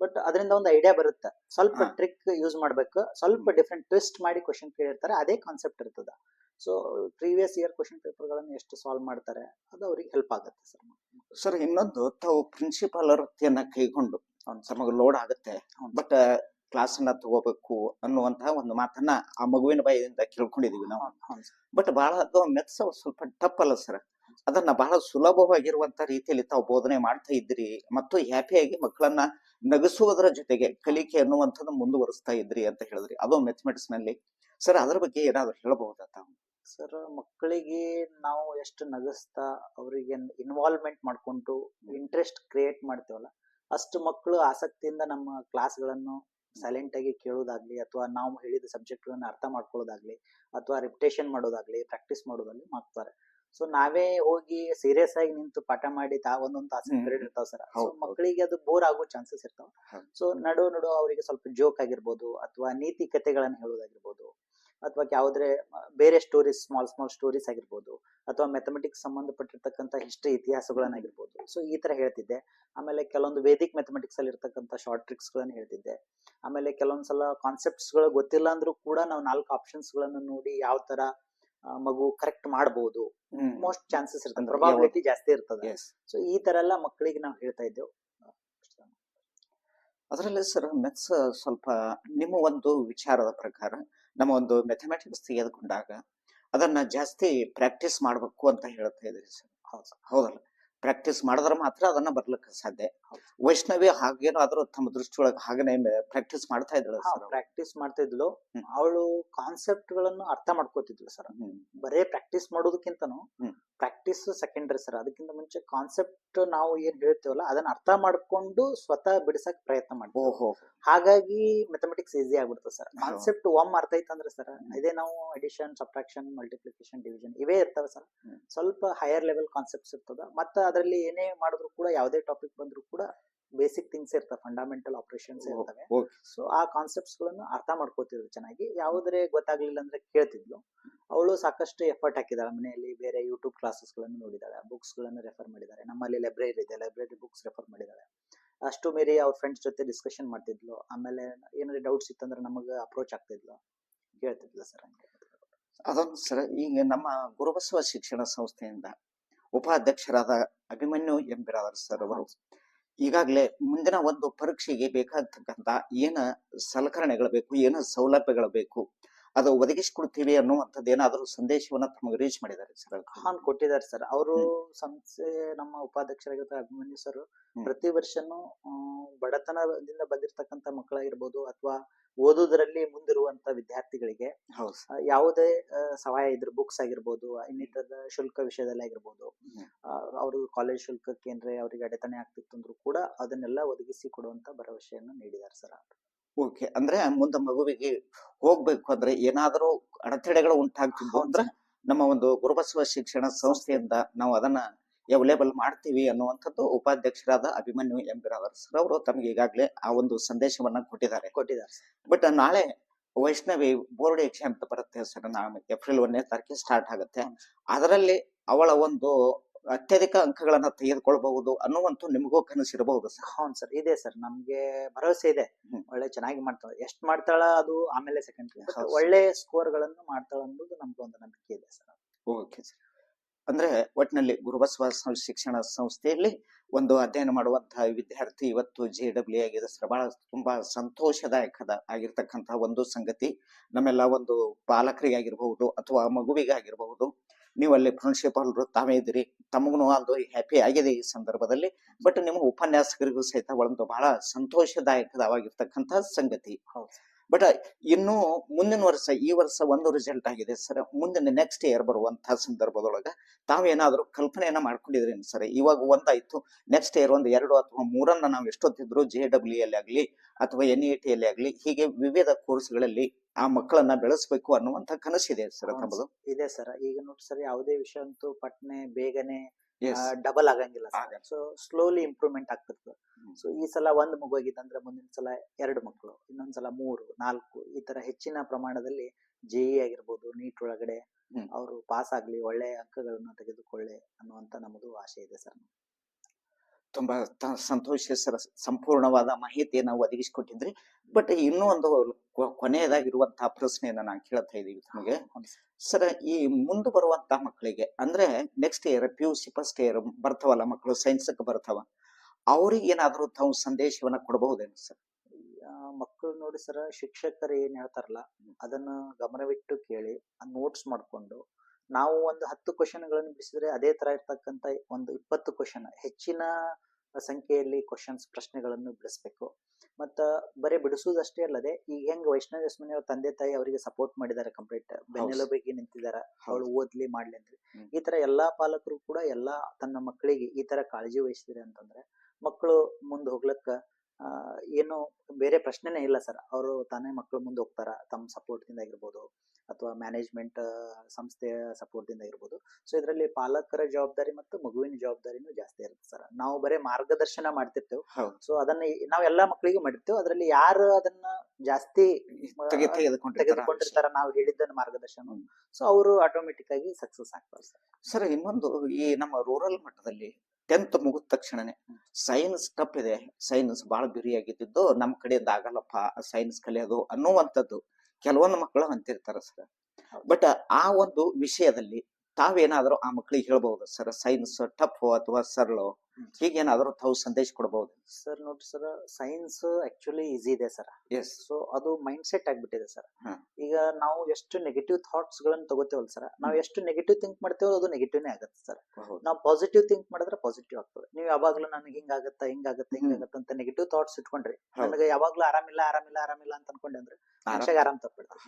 ಬಟ್ ಅದರಿಂದ ಒಂದು ಐಡಿಯಾ ಬರುತ್ತೆ. ಸ್ವಲ್ಪ ಟ್ರಿಕ್ ಯೂಸ್ ಮಾಡ್ಬೇಕು. ಸ್ವಲ್ಪ. ಡಿಫ್ರೆಂಟ್ ಟ್ವಿಸ್ಟ್ ಮಾಡಿ ಕ್ವಶನ್ ಕೇಳಿರ್ತಾರೆ. ಅದೇ ಕಾನ್ಸೆಪ್ಟ್ ಇರ್ತದ. So previous year question paper ಗಳನ್ನ ಎಷ್ಟು ಸಾಲ್ವ್ ಮಾಡ್ತಾರೆ? ಅದು ಅವ್ರಿಗೆ ಹೆಲ್ಪ್ ಆಗುತ್ತೆ ಸರ್ ಸರ್ ಇನ್ನೊಂದು ತಾವು ಪ್ರಿನ್ಸಿಪಾಲ್ ವೃತ್ತಿಯನ್ನ ಕೈಗೊಂಡು ತಮಗೆ ಲೋಡ್ ಆಗುತ್ತೆ. ಬಟ್ ಕ್ಲಾಸ್ ಅನ್ನ ತಗೋಬೇಕು ಅನ್ನುವಂತಹ ಒಂದು ಮಾತನ್ನ ಆ ಮಗುವಿನ ಬಾಯಿಯಿಂದ ಕೇಳ್ಕೊಂಡಿದೀವಿ ನಾವು. ಬಟ್ ಬಹಳ ಅದು ಮೆತ್ಸ ಸ್ವಲ್ಪ ಟಪ್ ಅಲ್ಲ ಸರ್ ಅದನ್ನ ಬಹಳ ಸುಲಭವಾಗಿರುವಂತ ರೀತಿಯಲ್ಲಿ ತಾವು ಬೋಧನೆ ಮಾಡ್ತಾ ಇದ್ರಿ ಮತ್ತು ಹ್ಯಾಪಿಯಾಗಿ ಮಕ್ಕಳನ್ನ ನಗಸುವುದರ ಜೊತೆಗೆ ಕಲಿಕೆ ಅನ್ನುವಂಥದ್ದು ಮುಂದುವರಿಸ್ತಾ ಇದ್ರಿ ಅಂತ ಹೇಳಿದ್ರಿ. ಅದು ಮೆಥಮೆಟಿಕ್ಸ್ನಲ್ಲಿ. ಸರ್ ಅದ್ರ ಬಗ್ಗೆ ಏನಾದ್ರು ಹೇಳಬಹುದಾ ತಾವು? ಸರ್ ಮಕ್ಕಳಿಗೆ ನಾವು ಎಷ್ಟು ನಗಸ್ತಾ ಅವರಿಗೆ ಇನ್ವಾಲ್ವ್ಮೆಂಟ್ ಮಾಡ್ಕೊಂಡು ಇಂಟ್ರೆಸ್ಟ್ ಕ್ರಿಯೇಟ್ ಮಾಡ್ತೇವಲ್ಲ ಅಷ್ಟು ಮಕ್ಕಳು ಆಸಕ್ತಿಯಿಂದ ನಮ್ಮ ಕ್ಲಾಸ್ಗಳನ್ನು ಸೈಲೆಂಟ್ ಆಗಿ ಕೇಳೋದಾಗ್ಲಿ ಅಥವಾ ನಾವು ಹೇಳಿದ ಸಬ್ಜೆಕ್ಟ್ ಗಳನ್ನ ಅರ್ಥ ಮಾಡ್ಕೊಳ್ಳೋದಾಗ್ಲಿ ಅಥವಾ ರಿಪಿಟೇಷನ್ ಮಾಡೋದಾಗ್ಲಿ ಪ್ರಾಕ್ಟೀಸ್ ಮಾಡೋದಾಗ್ಲಿ ಮಾಡ್ತಾರೆ ಸೊ ನಾವೇ ಹೋಗಿ ಸೀರಿಯಸ್ ಆಗಿ ನಿಂತು ಪಾಠ ಮಾಡಿ ತಾ ಒಂದೊಂದು ತಾಸಿನ ಹ್ಮ್. ಪೀರಿಯಡ್ ಇರ್ತಾವ ಸರ್ ಸೊ. ಮಕ್ಕಳಿಗೆ ಅದು ಬೋರ್ ಆಗೋ ಚಾನ್ಸಸ್ ಇರ್ತಾವ. ಸೊ ನಡು ನಡು ಅವರಿಗೆ ಸ್ವಲ್ಪ ಜೋಕ್ ಆಗಿರ್ಬೋದು ಅಥವಾ ನೀತಿ ಕಥೆಗಳನ್ನ ಹೇಳೋದಾಗಿರ್ಬೋದು ಅಥವಾ ಯಾವ್ದ್ರೆ ಬೇರೆ ಸ್ಟೋರೀಸ್ ಸ್ಮಾಲ್ ಸ್ಮಾಲ್ ಸ್ಟೋರೀಸ್ ಆಗಿರ್ಬೋದು ಅಥವಾ ಮ್ಯಾಥಮೆಟಿಕ್ಸ್ ಸಂಬಂಧಪಟ್ಟಿರ್ತಕ್ಕಂಥ ಹಿಸ್ಟ್ರಿ ಇತಿಹಾಸಗಳನ್ನಾಗಿರ್ಬೋದು. ಸೊ ಈ ತರ ಹೇಳ್ತಿದ್ದೆ. ಆಮೇಲೆ ಕೆಲವೊಂದು ವೇದಿಕ್ ಮ್ಯಾಥಮೆಟಿಕ್ಸ್ ಅಲ್ಲಿ ಇರ್ತಕ್ಕಂಥ ಶಾರ್ಟ್ ಟ್ರಿಕ್ಸ್ ಗಳನ್ನ ಹೇಳ್ತಿದ್ದೆ. ಆಮೇಲೆ ಕೆಲವೊಂದ್ಸಲ ಕಾನ್ಸೆಪ್ಟ್ಸ್ಗಳು ಗೊತ್ತಿಲ್ಲ ಅಂದ್ರೂ ಕೂಡ ನಾವು ನಾಲ್ಕು ಆಪ್ಷನ್ಸ್ ಗಳನ್ನ ನೋಡಿ ಯಾವ ತರ ಮಗು ಕರೆಕ್ಟ್ ಮಾಡಬಹುದು ಮೋಸ್ಟ್ ಚಾನ್ಸಸ್ ಇರ್ತದೆ. ಪ್ರೊಬಾಬಿಲಿಟಿ ಜಾಸ್ತಿ ಇರ್ತದೆ. ಸೊ ಈ ತರ ಎಲ್ಲ ಮಕ್ಕಳಿಗೆ ನಾವು ಹೇಳ್ತಾ ಇದ್ದೇವೆ. ಅದರಲ್ಲಿ ಸರ್ ಮೆಥ್ಸ್ ಸ್ವಲ್ಪ ನಿಮ್ಮ ಒಂದು ವಿಚಾರದ ಪ್ರಕಾರ ನಮ್ಮ ಒಂದು ಮ್ಯಾಥಮೆಟಿಕ್ಸ್ ತೆಗೆದುಕೊಂಡಾಗ ಅದನ್ನ ಜಾಸ್ತಿ ಪ್ರಾಕ್ಟೀಸ್ ಮಾಡಬೇಕು ಅಂತ ಹೇಳ್ತಾ ಇದ್ರಿ ಸರ್. ಹೌದು ಹೌದಲ್ಲ? ಪ್ರಾಕ್ಟೀಸ್ ಮಾಡಿದ್ರೆ ಮಾತ್ರ ಅದನ್ನ ಬರ್ಲಿಕ್ಕೆ ಸಾಧ್ಯ. ವೈಷ್ಣವಿ ಹಾಗೇನಾದ್ರೂ ತಮ್ಮ ದೃಷ್ಟಿ ಒಳಗೆ ಹಾಗೆ ಪ್ರಾಕ್ಟೀಸ್ ಮಾಡ್ತಾ ಇದ್ಳು ಪ್ರಾಕ್ಟೀಸ್ ಮಾಡ್ತಾ ಇದ್ಲು. ಅವಳು ಕಾನ್ಸೆಪ್ಟ್ಗಳನ್ನು ಅರ್ಥ ಮಾಡ್ಕೋತಿದ್ಲು ಸರ್ ಬರೇ ಪ್ರಾಕ್ಟೀಸ್ ಮಾಡೋದಕ್ಕಿಂತನೂ. ಪ್ರಾಕ್ಟೀಸ್ ಸೆಕೆಂಡರಿ ಸರ್ ಅದಕ್ಕಿಂತ ಮುಂಚೆ ಕಾನ್ಸೆಪ್ಟ್ ನಾವು ಏನ್ ಹೇಳ್ತೇವಲ್ಲ ಅದನ್ನ ಅರ್ಥ ಮಾಡ್ಕೊಂಡು ಸ್ವತಃ ಬಿಡಿಸಕ್ ಪ್ರಯತ್ನ ಮಾಡ್ತೀವಿ. ಓಹೋ. ಹಾಗಾಗಿ ಮೆಥಮೆಟಿಕ್ಸ್ ಈಸಿ ಆಗ್ಬಿಡ್ತದೆ ಸರ್ ಕಾನ್ಸೆಪ್ಟ್ ಒಮ್ಮೆ ಅರ್ಥ ಅಂದ್ರೆ ಸರ್ ಇದೇ ನಾವು ಅಡಿಷನ್ ಸಬ್ಟ್ರಾಕ್ಷನ್ ಮಲ್ಟಿಪ್ಲಿಕೇಶನ್ ಡಿವಿಷನ್ ಇವೇ ಇರ್ತವೆ ಸರ್ ಸ್ವಲ್ಪ ಹೈಯರ್ ಲೆವೆಲ್ ಕಾನ್ಸೆಪ್ಟ್ಸ್ ಇರ್ತದ. ಮತ್ತೆ ಅದರಲ್ಲಿ ಏನೇ ಮಾಡಿದ್ರು ಕೂಡ ಯಾವುದೇ ಟಾಪಿಕ್ ಬಂದ್ರು ಕೂಡ ಬೇಸಿಕ್ ಥಿಂಗ್ಸ್ ಇರ್ತವೆ ಫಂಡಮೆಂಟಲ್ ಆಪರೇಷನ್ಸ್ ಇರ್ತವೆ. ಸೊ ಆ ಕಾನ್ಸೆಪ್ಟ್ಸ್ಗಳನ್ನು ಅರ್ಥ ಮಾಡ್ಕೋತಿದ್ರು ಚೆನ್ನಾಗಿ. ಯಾವುದ್ರೆ ಗೊತ್ತಾಗ್ಲಿಲ್ಲ ಅಂದ್ರೆ ಕೇಳ್ತಿದ್ಲು. ಅವಳು ಸಾಕಷ್ಟು ಎಫರ್ಟ್ ಹಾಕಿದಾಳೆ. ಮನೆಯಲ್ಲಿ ಬೇರೆ ಯೂಟ್ಯೂಬ್ ಕ್ಲಾಸಸ್ಗಳನ್ನು ನೋಡಿದಾಳೆ. ಬುಕ್ಸ್ಗಳನ್ನು ರೆಫರ್ ಮಾಡಿದ್ದಾರೆ ನಮ್ಮಲ್ಲಿ ಲೈಬ್ರರಿ ಇದೆ. ಲೈಬ್ರರಿ ಬುಕ್ಸ್ ರೆಫರ್ ಮಾಡಿದಾಳೆ. ಅಷ್ಟು ಮೀರಿ ಅವ್ರ ಫ್ರೆಂಡ್ಸ್ ಜೊತೆ ಡಿಸ್ಕಷನ್ ಮಾಡ್ತಿದ್ಲು. ಆಮೇಲೆ ಏನಾದ್ರು ಡೌಟ್ಸ್ ಇತ್ತಂದ್ರೆ ನಮಗೆ ಅಪ್ರೋಚ್ ಆಗ್ತಿದ್ಲು. ಕೇಳ್ತಿದ್ಲು ಸರ್ ಹಂಗೆ. ಅದೊಂದು ಸರ್. ಈಗ ನಮ್ಮ ಗುರುಬಸವ ಶಿಕ್ಷಣ ಸಂಸ್ಥೆಯಿಂದ ಉಪಾಧ್ಯಕ್ಷರಾದ ಅಭಿಮನ್ಯು ಎಂ ಬಿರಾದರ್ ಸರ್ ಅವರು. ಈಗಾಗಲೇ ಮುಂದಿನ ಒಂದು ಪರೀಕ್ಷೆಗೆ ಬೇಕಾಗ್ತಕ್ಕಂತ ಏನ ಸಲಕರಣೆಗಳು ಬೇಕು, ಏನ ಸೌಲಭ್ಯಗಳು ಬೇಕು? ಅದು ಒದಗಿಸಿಕೊಡ್ತೀವಿ ಅನ್ನುವಂಥದ್ದು ಏನಾದರೂ ಸಂದೇಶವನ್ನ ತಮಗೆ ರೀಚ್ ಮಾಡಿದ್ದಾರೆ ಸರ್ ಹಾನ್ ಕೊಟ್ಟಿದ್ದಾರೆ ಸರ್. ಅವರು ಸಂಸ್ಥೆ ನಮ್ಮ ಉಪಾಧ್ಯಕ್ಷರಾಗಿರ್ತಾರೆ ಅಭಿಮನ್ಯು ಸರ್ ಪ್ರತಿ ವರ್ಷನೂ ಬಡತನದಿಂದ ಬಂದಿರತಕ್ಕಂತ ಮಕ್ಕಳಾಗಿರ್ಬೋದು ಅಥವಾ ಓದುವುದರಲ್ಲಿ ಮುಂದಿರುವಂತ ವಿದ್ಯಾರ್ಥಿಗಳಿಗೆ ಯಾವುದೇ ಸಹಾಯ ಇದ್ರ ಬುಕ್ಸ್ ಆಗಿರ್ಬೋದು ಇನ್ನಿತರದ ಶುಲ್ಕ ವಿಷಯದಲ್ಲಿ ಆಗಿರ್ಬೋದು. ಅವರು ಕಾಲೇಜ್ ಶುಲ್ಕಕ್ಕೆ ಏನ್ರೆ ಅವರಿಗೆ ಅಡೆತಣೆ ಆಗ್ತಿತ್ತು ಅಂದ್ರೂ ಕೂಡ ಅದನ್ನೆಲ್ಲ ಒದಗಿಸಿ ಕೊಡುವಂತ ಭರವಸೆಯನ್ನು ನೀಡಿದ್ದಾರೆ ಸರ್ ಓಕೆ. ಅಂದ್ರೆ ಮುಂದೆ ಮಗುವಿಗೆ ಹೋಗ್ಬೇಕು. ಅಂದ್ರೆ ಏನಾದರೂ ಅಡೆತಡೆಗಳು ಉಂಟಾಗ್ತಿದ್ವು ಅಂದ್ರೆ ನಮ್ಮ ಒಂದು ಗುರುಬಸವ ಶಿಕ್ಷಣ ಸಂಸ್ಥೆಯಿಂದ ನಾವು ಅದನ್ನ ಅವೈಲೇಬಲ್ ಮಾಡ್ತೀವಿ ಅನ್ನುವಂಥದ್ದು ಉಪಾಧ್ಯಕ್ಷರಾದ ಅಭಿಮನ್ಯು ಎಂ ಬಿರಾದರ್ ಸರ್ ಅವರು ತಮಗೆ ಈಗಾಗಲೇ ಆ ಒಂದು ಸಂದೇಶವನ್ನ ಕೊಟ್ಟಿದ್ದಾರೆ. ಕೊಟ್ಟಿದ್ದಾರೆ ಬಟ್ ನಾಳೆ ವೈಷ್ಣವಿ ಬೋರ್ಡ್ ಎಕ್ಸಾಮ್ ಅಂತ ಬರುತ್ತೆ ಸರ್. ನಾ ಏಪ್ರಿಲ್ ಒಂದನೇ ತಾರೀಕಿಗೆ ಸ್ಟಾರ್ಟ್ ಆಗುತ್ತೆ. ಅದರಲ್ಲಿ ಅವಳ ಒಂದು ಅತ್ಯಧಿಕ ಅಂಕಗಳನ್ನ ತೆಗೆದುಕೊಳ್ಬಹುದು ಅನ್ನುವಂಥ ನಿಮಗೂ ಕನಸಿರಬಹುದು. ಸರ್ ಹೌನ್ ಸರ್ ಇದೆ ಸರ್ ನಮ್ಗೆ ಭರವಸೆ ಇದೆ. ಒಳ್ಳೆ ಚೆನ್ನಾಗಿ ಮಾಡ್ತಾಳೆ. ಎಷ್ಟ್ ಮಾಡ್ತಾಳ ಅದು ಆಮೇಲೆ ಸೆಕೆಂಡ್. ಒಳ್ಳೆ ಸ್ಕೋರ್ಗಳನ್ನು ಮಾಡ್ತಾಳ ಅನ್ನೋದು ನಮ್ಗೆ ಒಂದು ನಂಬಿಕೆ ಇದೆ ಸರ್. Okay sir. ಅಂದ್ರೆ ಒಟ್ಟಿನಲ್ಲಿ ಗುರುಬಸವ ಶಿಕ್ಷಣ ಸಂಸ್ಥೆಯಲ್ಲಿ ಒಂದು ಅಧ್ಯಯನ ಮಾಡುವಂತಹ ವಿದ್ಯಾರ್ಥಿ ಇವತ್ತು ಜೆ ಡಬ್ಲ್ಯೂ ಆಗಿದೆ ಸರ್. ಬಹಳ ತುಂಬಾ ಸಂತೋಷದಾಯಕದ ಆಗಿರ್ತಕ್ಕಂತಹ ಒಂದು ಸಂಗತಿ. ನಮ್ಮೆಲ್ಲ ಒಂದು ಪಾಲಕರಿಗಾಗಿರ್ಬಹುದು ಅಥವಾ ಮಗುವಿಗಾಗಿರಬಹುದು. ನೀವು ಅಲ್ಲಿ ಪ್ರಿನ್ಸಿಪಾಲ್ ತಾವೇ ಇದ್ರಿ ತಮಗೂ ಒಂದು ಹ್ಯಾಪಿ ಆಗಿದೆ ಈ ಸಂದರ್ಭದಲ್ಲಿ. ಬಟ್ ನಿಮ್ಮ ಉಪನ್ಯಾಸಕರಿಗೂ ಸಹಿತ ಒಂದು ಬಹಳ ಸಂತೋಷದಾಯಕವಾಗಿರ್ತಕ್ಕಂತಹ ಸಂಗತಿ. ಬಟ್ ಇನ್ನು ಮುಂದಿನ ವರ್ಷ, ಈ ವರ್ಷ ಒಂದು ರಿಸಲ್ಟ್ ಆಗಿದೆ ಸರ್. ಮುಂದಿನ ನೆಕ್ಸ್ಟ್ ಇಯರ್ ಬರುವಂತಹ ಸಂದರ್ಭದೊಳಗೆ ತಾವೇನಾದ್ರೂ ಕಲ್ಪನೆಯನ್ನ ಮಾಡ್ಕೊಂಡಿದ್ರೇನು ಸರ್? ಇವಾಗ ಒಂದಾಯ್ತು. ನೆಕ್ಸ್ಟ್ ಇಯರ್ ಒಂದು ಎರಡು ಅಥವಾ ಮೂರನ್ನ ನಾವು ಎಷ್ಟೊತ್ತಿದ್ರು ಜೆ ಡಬ್ಲ್ಯೂ ಅಲ್ಲಿ ಆಗ್ಲಿ ಅಥವಾ ಎನ್ ಇ ಟಿ ಅಲ್ಲಿ ಆಗ್ಲಿ ಹೀಗೆ ವಿವಿಧ ಕೋರ್ಸ್ಗಳಲ್ಲಿ ಆ ಮಕ್ಕಳನ್ನ ಬೆಳೆಸಬೇಕು ಅನ್ನುವಂತ ಕನಸಿದೆ ಸರ್ ತಮ್ಮದು ಇದೆ ಸರ್. ಈಗ ನೋಡಿ ಸರ್, ಯಾವುದೇ ವಿಷಯ ಅಂತೂ ಪಟ್ನೆ ಬೇಗನೆ. ಡಬಲ್ ಆಗಂಗಿಲ್ಲ. ಸೊ ಸ್ಲೋಲಿ ಇಂಪ್ರೂವ್ಮೆಂಟ್ ಆಗ್ತಿರ್ತದೆ. ಸೊ ಈ ಸಲ ಒಂದು ಮಗು ಆಗಿತ್ತಂದ್ರೆ ಮುಂದಿನ ಸಲ ಎರಡು ಮಕ್ಕಳು ಇನ್ನೊಂದ್ಸಲ ಮೂರು ನಾಲ್ಕು ಈ ತರ ಹೆಚ್ಚಿನ ಪ್ರಮಾಣದಲ್ಲಿ ಜೆ ಇ ಆಗಿರ್ಬೋದು ನೀಟ್ ಒಳಗಡೆ ಅವರು ಪಾಸ್ ಆಗ್ಲಿ ಒಳ್ಳೆ ಅಂಕಗಳನ್ನ ತೆಗೆದುಕೊಳ್ಳಿ ಅನ್ನುವಂತ ನಮ್ಮದು ಆಸೆ ಇದೆ ಸರ್. ತುಂಬಾ ಸಂತೋಷ ಸರ್ ಸಂಪೂರ್ಣವಾದ ಮಾಹಿತಿಯನ್ನು ಒದಗಿಸಿಕೊಟ್ಟಿದ್ರಿ. ಬಟ್ ಇನ್ನೂ ಒಂದು ಕೊನೆಯದಾಗಿರುವಂತಹ ಪ್ರಶ್ನೆಯನ್ನ ನಾನು ಕೇಳ್ತಾ ಇದ್ದೀವಿ ತಮಗೆ. ಸರ್ ಈ ಮುಂದೆ ಬರುವಂತಹ ಮಕ್ಕಳಿಗೆ ಅಂದ್ರೆ next year P U C first year ಬರ್ತಾವಲ್ಲ ಮಕ್ಕಳು ಸೈನ್ಸ್ಗೆ ಬರ್ತಾವ ಅವ್ರಿಗೆ ಏನಾದರೂ ತಾವು ಸಂದೇಶವನ್ನ ಕೊಡಬಹುದೇನು ಸರ್? ಮಕ್ಕಳು ನೋಡಿ ಸರ್ ಶಿಕ್ಷಕರು ಏನ್ ಹೇಳ್ತಾರಲ್ಲ ಅದನ್ನ ಗಮನವಿಟ್ಟು ಕೇಳಿ ನೋಟ್ಸ್ ಮಾಡ್ಕೊಂಡು ನಾವು ಒಂದು ಹತ್ತು ಕ್ವಶನ್ಗಳನ್ನು ಬಿಡಿಸಿದ್ರೆ ಅದೇ ತರ ಇರ್ತಕ್ಕಂಥ ಒಂದು ಇಪ್ಪತ್ತು ಕ್ವಶನ್ ಹೆಚ್ಚಿನ ಸಂಖ್ಯೆಯಲ್ಲಿ ಕ್ವಶನ್ಸ್ ಪ್ರಶ್ನೆಗಳನ್ನು ಬಿಡಿಸ್ಬೇಕು. ಮತ್ತ ಬರೀ ಬಿಡಿಸುವುದಷ್ಟೇ ಅಲ್ಲದೆ ಈಗ ಹೆಂಗ್ ವೈಷ್ಣವ ಯಸ್ಮಿನಿ ಅವ್ರ ತಂದೆ ತಾಯಿ ಅವರಿಗೆ ಸಪೋರ್ಟ್ ಮಾಡಿದ್ದಾರೆ ಕಂಪ್ಲೀಟ್ ಬೆನ್ನೆಲುಬಿಗೆ ನಿಂತಿದ್ದಾರೆ ಅವಳು ಓದ್ಲಿ ಮಾಡ್ಲಿ ಅಂತ. ಈ ತರ ಎಲ್ಲಾ ಪಾಲಕರು ಕೂಡ ಎಲ್ಲಾ ತನ್ನ ಮಕ್ಕಳಿಗೆ ಈ ತರ ಕಾಳಜಿ ವಹಿಸಿದ್ರೆ ಅಂತಂದ್ರೆ ಮಕ್ಕಳು ಮುಂದೆ ಹೋಗ್ಲಕ್ಕ ಏನು ಬೇರೆ ಪ್ರಶ್ನೆನೇ ಇಲ್ಲ ಸರ್. ಅವರು ತಾನೇ ಮಕ್ಕಳು ಮುಂದೆ ಹೋಗ್ತಾರ ತಮ್ಮ ಸಪೋರ್ಟ್ ದಿಂದ ಆಗಿರ್ಬೋದು. ಅಥವಾ ಮ್ಯಾನೇಜ್ಮೆಂಟ್ ಸಂಸ್ಥೆಯ ಸಪೋರ್ಟ್ ದಿಂದ ಇರ್ಬೋದು. ಸೊ ಇದರಲ್ಲಿ ಪಾಲಕರ ಜವಾಬ್ದಾರಿ ಮತ್ತು ಮಗುವಿನ ಜವಾಬ್ದಾರಿನೂ ಜಾಸ್ತಿ ಇರುತ್ತೆ ಸರ್. ನಾವು ಬರೇ ಮಾರ್ಗದರ್ಶನ ಮಾಡ್ತಿರ್ತೇವೆ. ಸೊ ಅದನ್ನ ನಾವು ಎಲ್ಲಾ ಮಕ್ಕಳಿಗೂ ಮಾಡಿರ್ತೇವೆ. ಅದರಲ್ಲಿ ಯಾರು ಅದನ್ನ ಜಾಸ್ತಿ ತೆಗೆ ತೆಗೆದುಕೊಂಡಿರ್ತಾರ ನಾವು ಹೇಳಿದ್ದನ್ನ ಮಾರ್ಗದರ್ಶನ. ಸೊ ಅವರು ಆಟೋಮೆಟಿಕ್ ಆಗಿ ಸಕ್ಸಸ್ ಆಗ್ತಾರೆ ಸರ್. ಸರ್ ಇನ್ನೊಂದು ಈ ನಮ್ಮ ರೂರಲ್ ಮಟ್ಟದಲ್ಲಿ ಟೆಂತ್ ಮುಗಿದ ತಕ್ಷಣನೇ ಸೈನ್ಸ್ ಟಪ್ ಇದೆ. ಸೈನ್ಸ್ ಬಹಳ ಬಿರಿಯಾಗಿದ್ದು ನಮ್ಮ ಕಡೆಯಿಂದ ಆಗಲ್ಲಪ್ಪ ಸೈನ್ಸ್ ಕಲಿಯೋದು ಅನ್ನುವಂಥದ್ದು. ಕೆಲವೊಂದು ಮಕ್ಕಳು ಅಂತಿರ್ತಾರ ಸರ್ ಬಟ್ ಆ ಒಂದು ವಿಷಯದಲ್ಲಿ ತಾವೇನಾದ್ರೂ ಆ ಮಕ್ಕಳಿಗೆ ಹೇಳ್ಬಹುದು ಸರ್ ಸೈನ್ಸ್ ಟಫ್ ಅಥವಾ ಸರಳು? ಹ್ಮ್. ಏನಾದರೂ ತಾವು ಸಂದೇಶ ಕೊಡಬಹುದು ಸರ್ ನೋಡಿ ಸರ್ ಸೈನ್ಸ್ ಆಕ್ಚುಲಿ ಈಸಿ ಇದೆ ಸರ್. ಎಸ್ ಸೊ ಅದು ಮೈಂಡ್ ಸೆಟ್ ಆಗ್ಬಿಟ್ಟಿದೆ ಸರ್. ಈಗ ನಾವು ಎಷ್ಟು ನೆಗೆಟಿವ್ ಥಾಟ್ಸ್ ಗಳನ್ನ ತಗೋತೇವಲ್ಲ ಸರ್ ನಾವು ಎಷ್ಟು ನೆಗೆಟಿವ್ ಥಿಂಕ್ ಮಾಡ್ತೇವೋ ಅದು ನೆಗೆಟಿವ್ನೇ ಆಗುತ್ತೆ ಸರ್. ನಾವು ಪಾಸಿಟಿವ್ ಥಿಂಕ್ ಮಾಡಿದ್ರೆ ಪಾಸಿಟಿವ್ ಆಗ್ತದೆ. ನೀವು ಯಾವಾಗಲೂ ನನಗೆ ಹಿಂಗಾಗತ್ತ ಹಿಂಗಾಗತ್ತೆ ಹಿಂಗಾಗತ್ತೆ ಅಂತ ನೆಗೆಟಿವ್ ಥಾಟ್ಸ್ ಇಟ್ಕೊಂಡ್ರಿ. ನನಗೆ ಯಾವಾಗ್ಲೂ ಆರಾಮಿಲ್ಲ ಆರಾಮಿಲ್ಲ ಆರಾಮಿಲ್ಲ ಅಂತ ಅನ್ಕೊಂಡೆ ಅಂದ್ರೆ ಮನುಷ್ಯಾಗ ಆರಾಮ್ ತಪ್ಪಿಡ್ತಾರೆ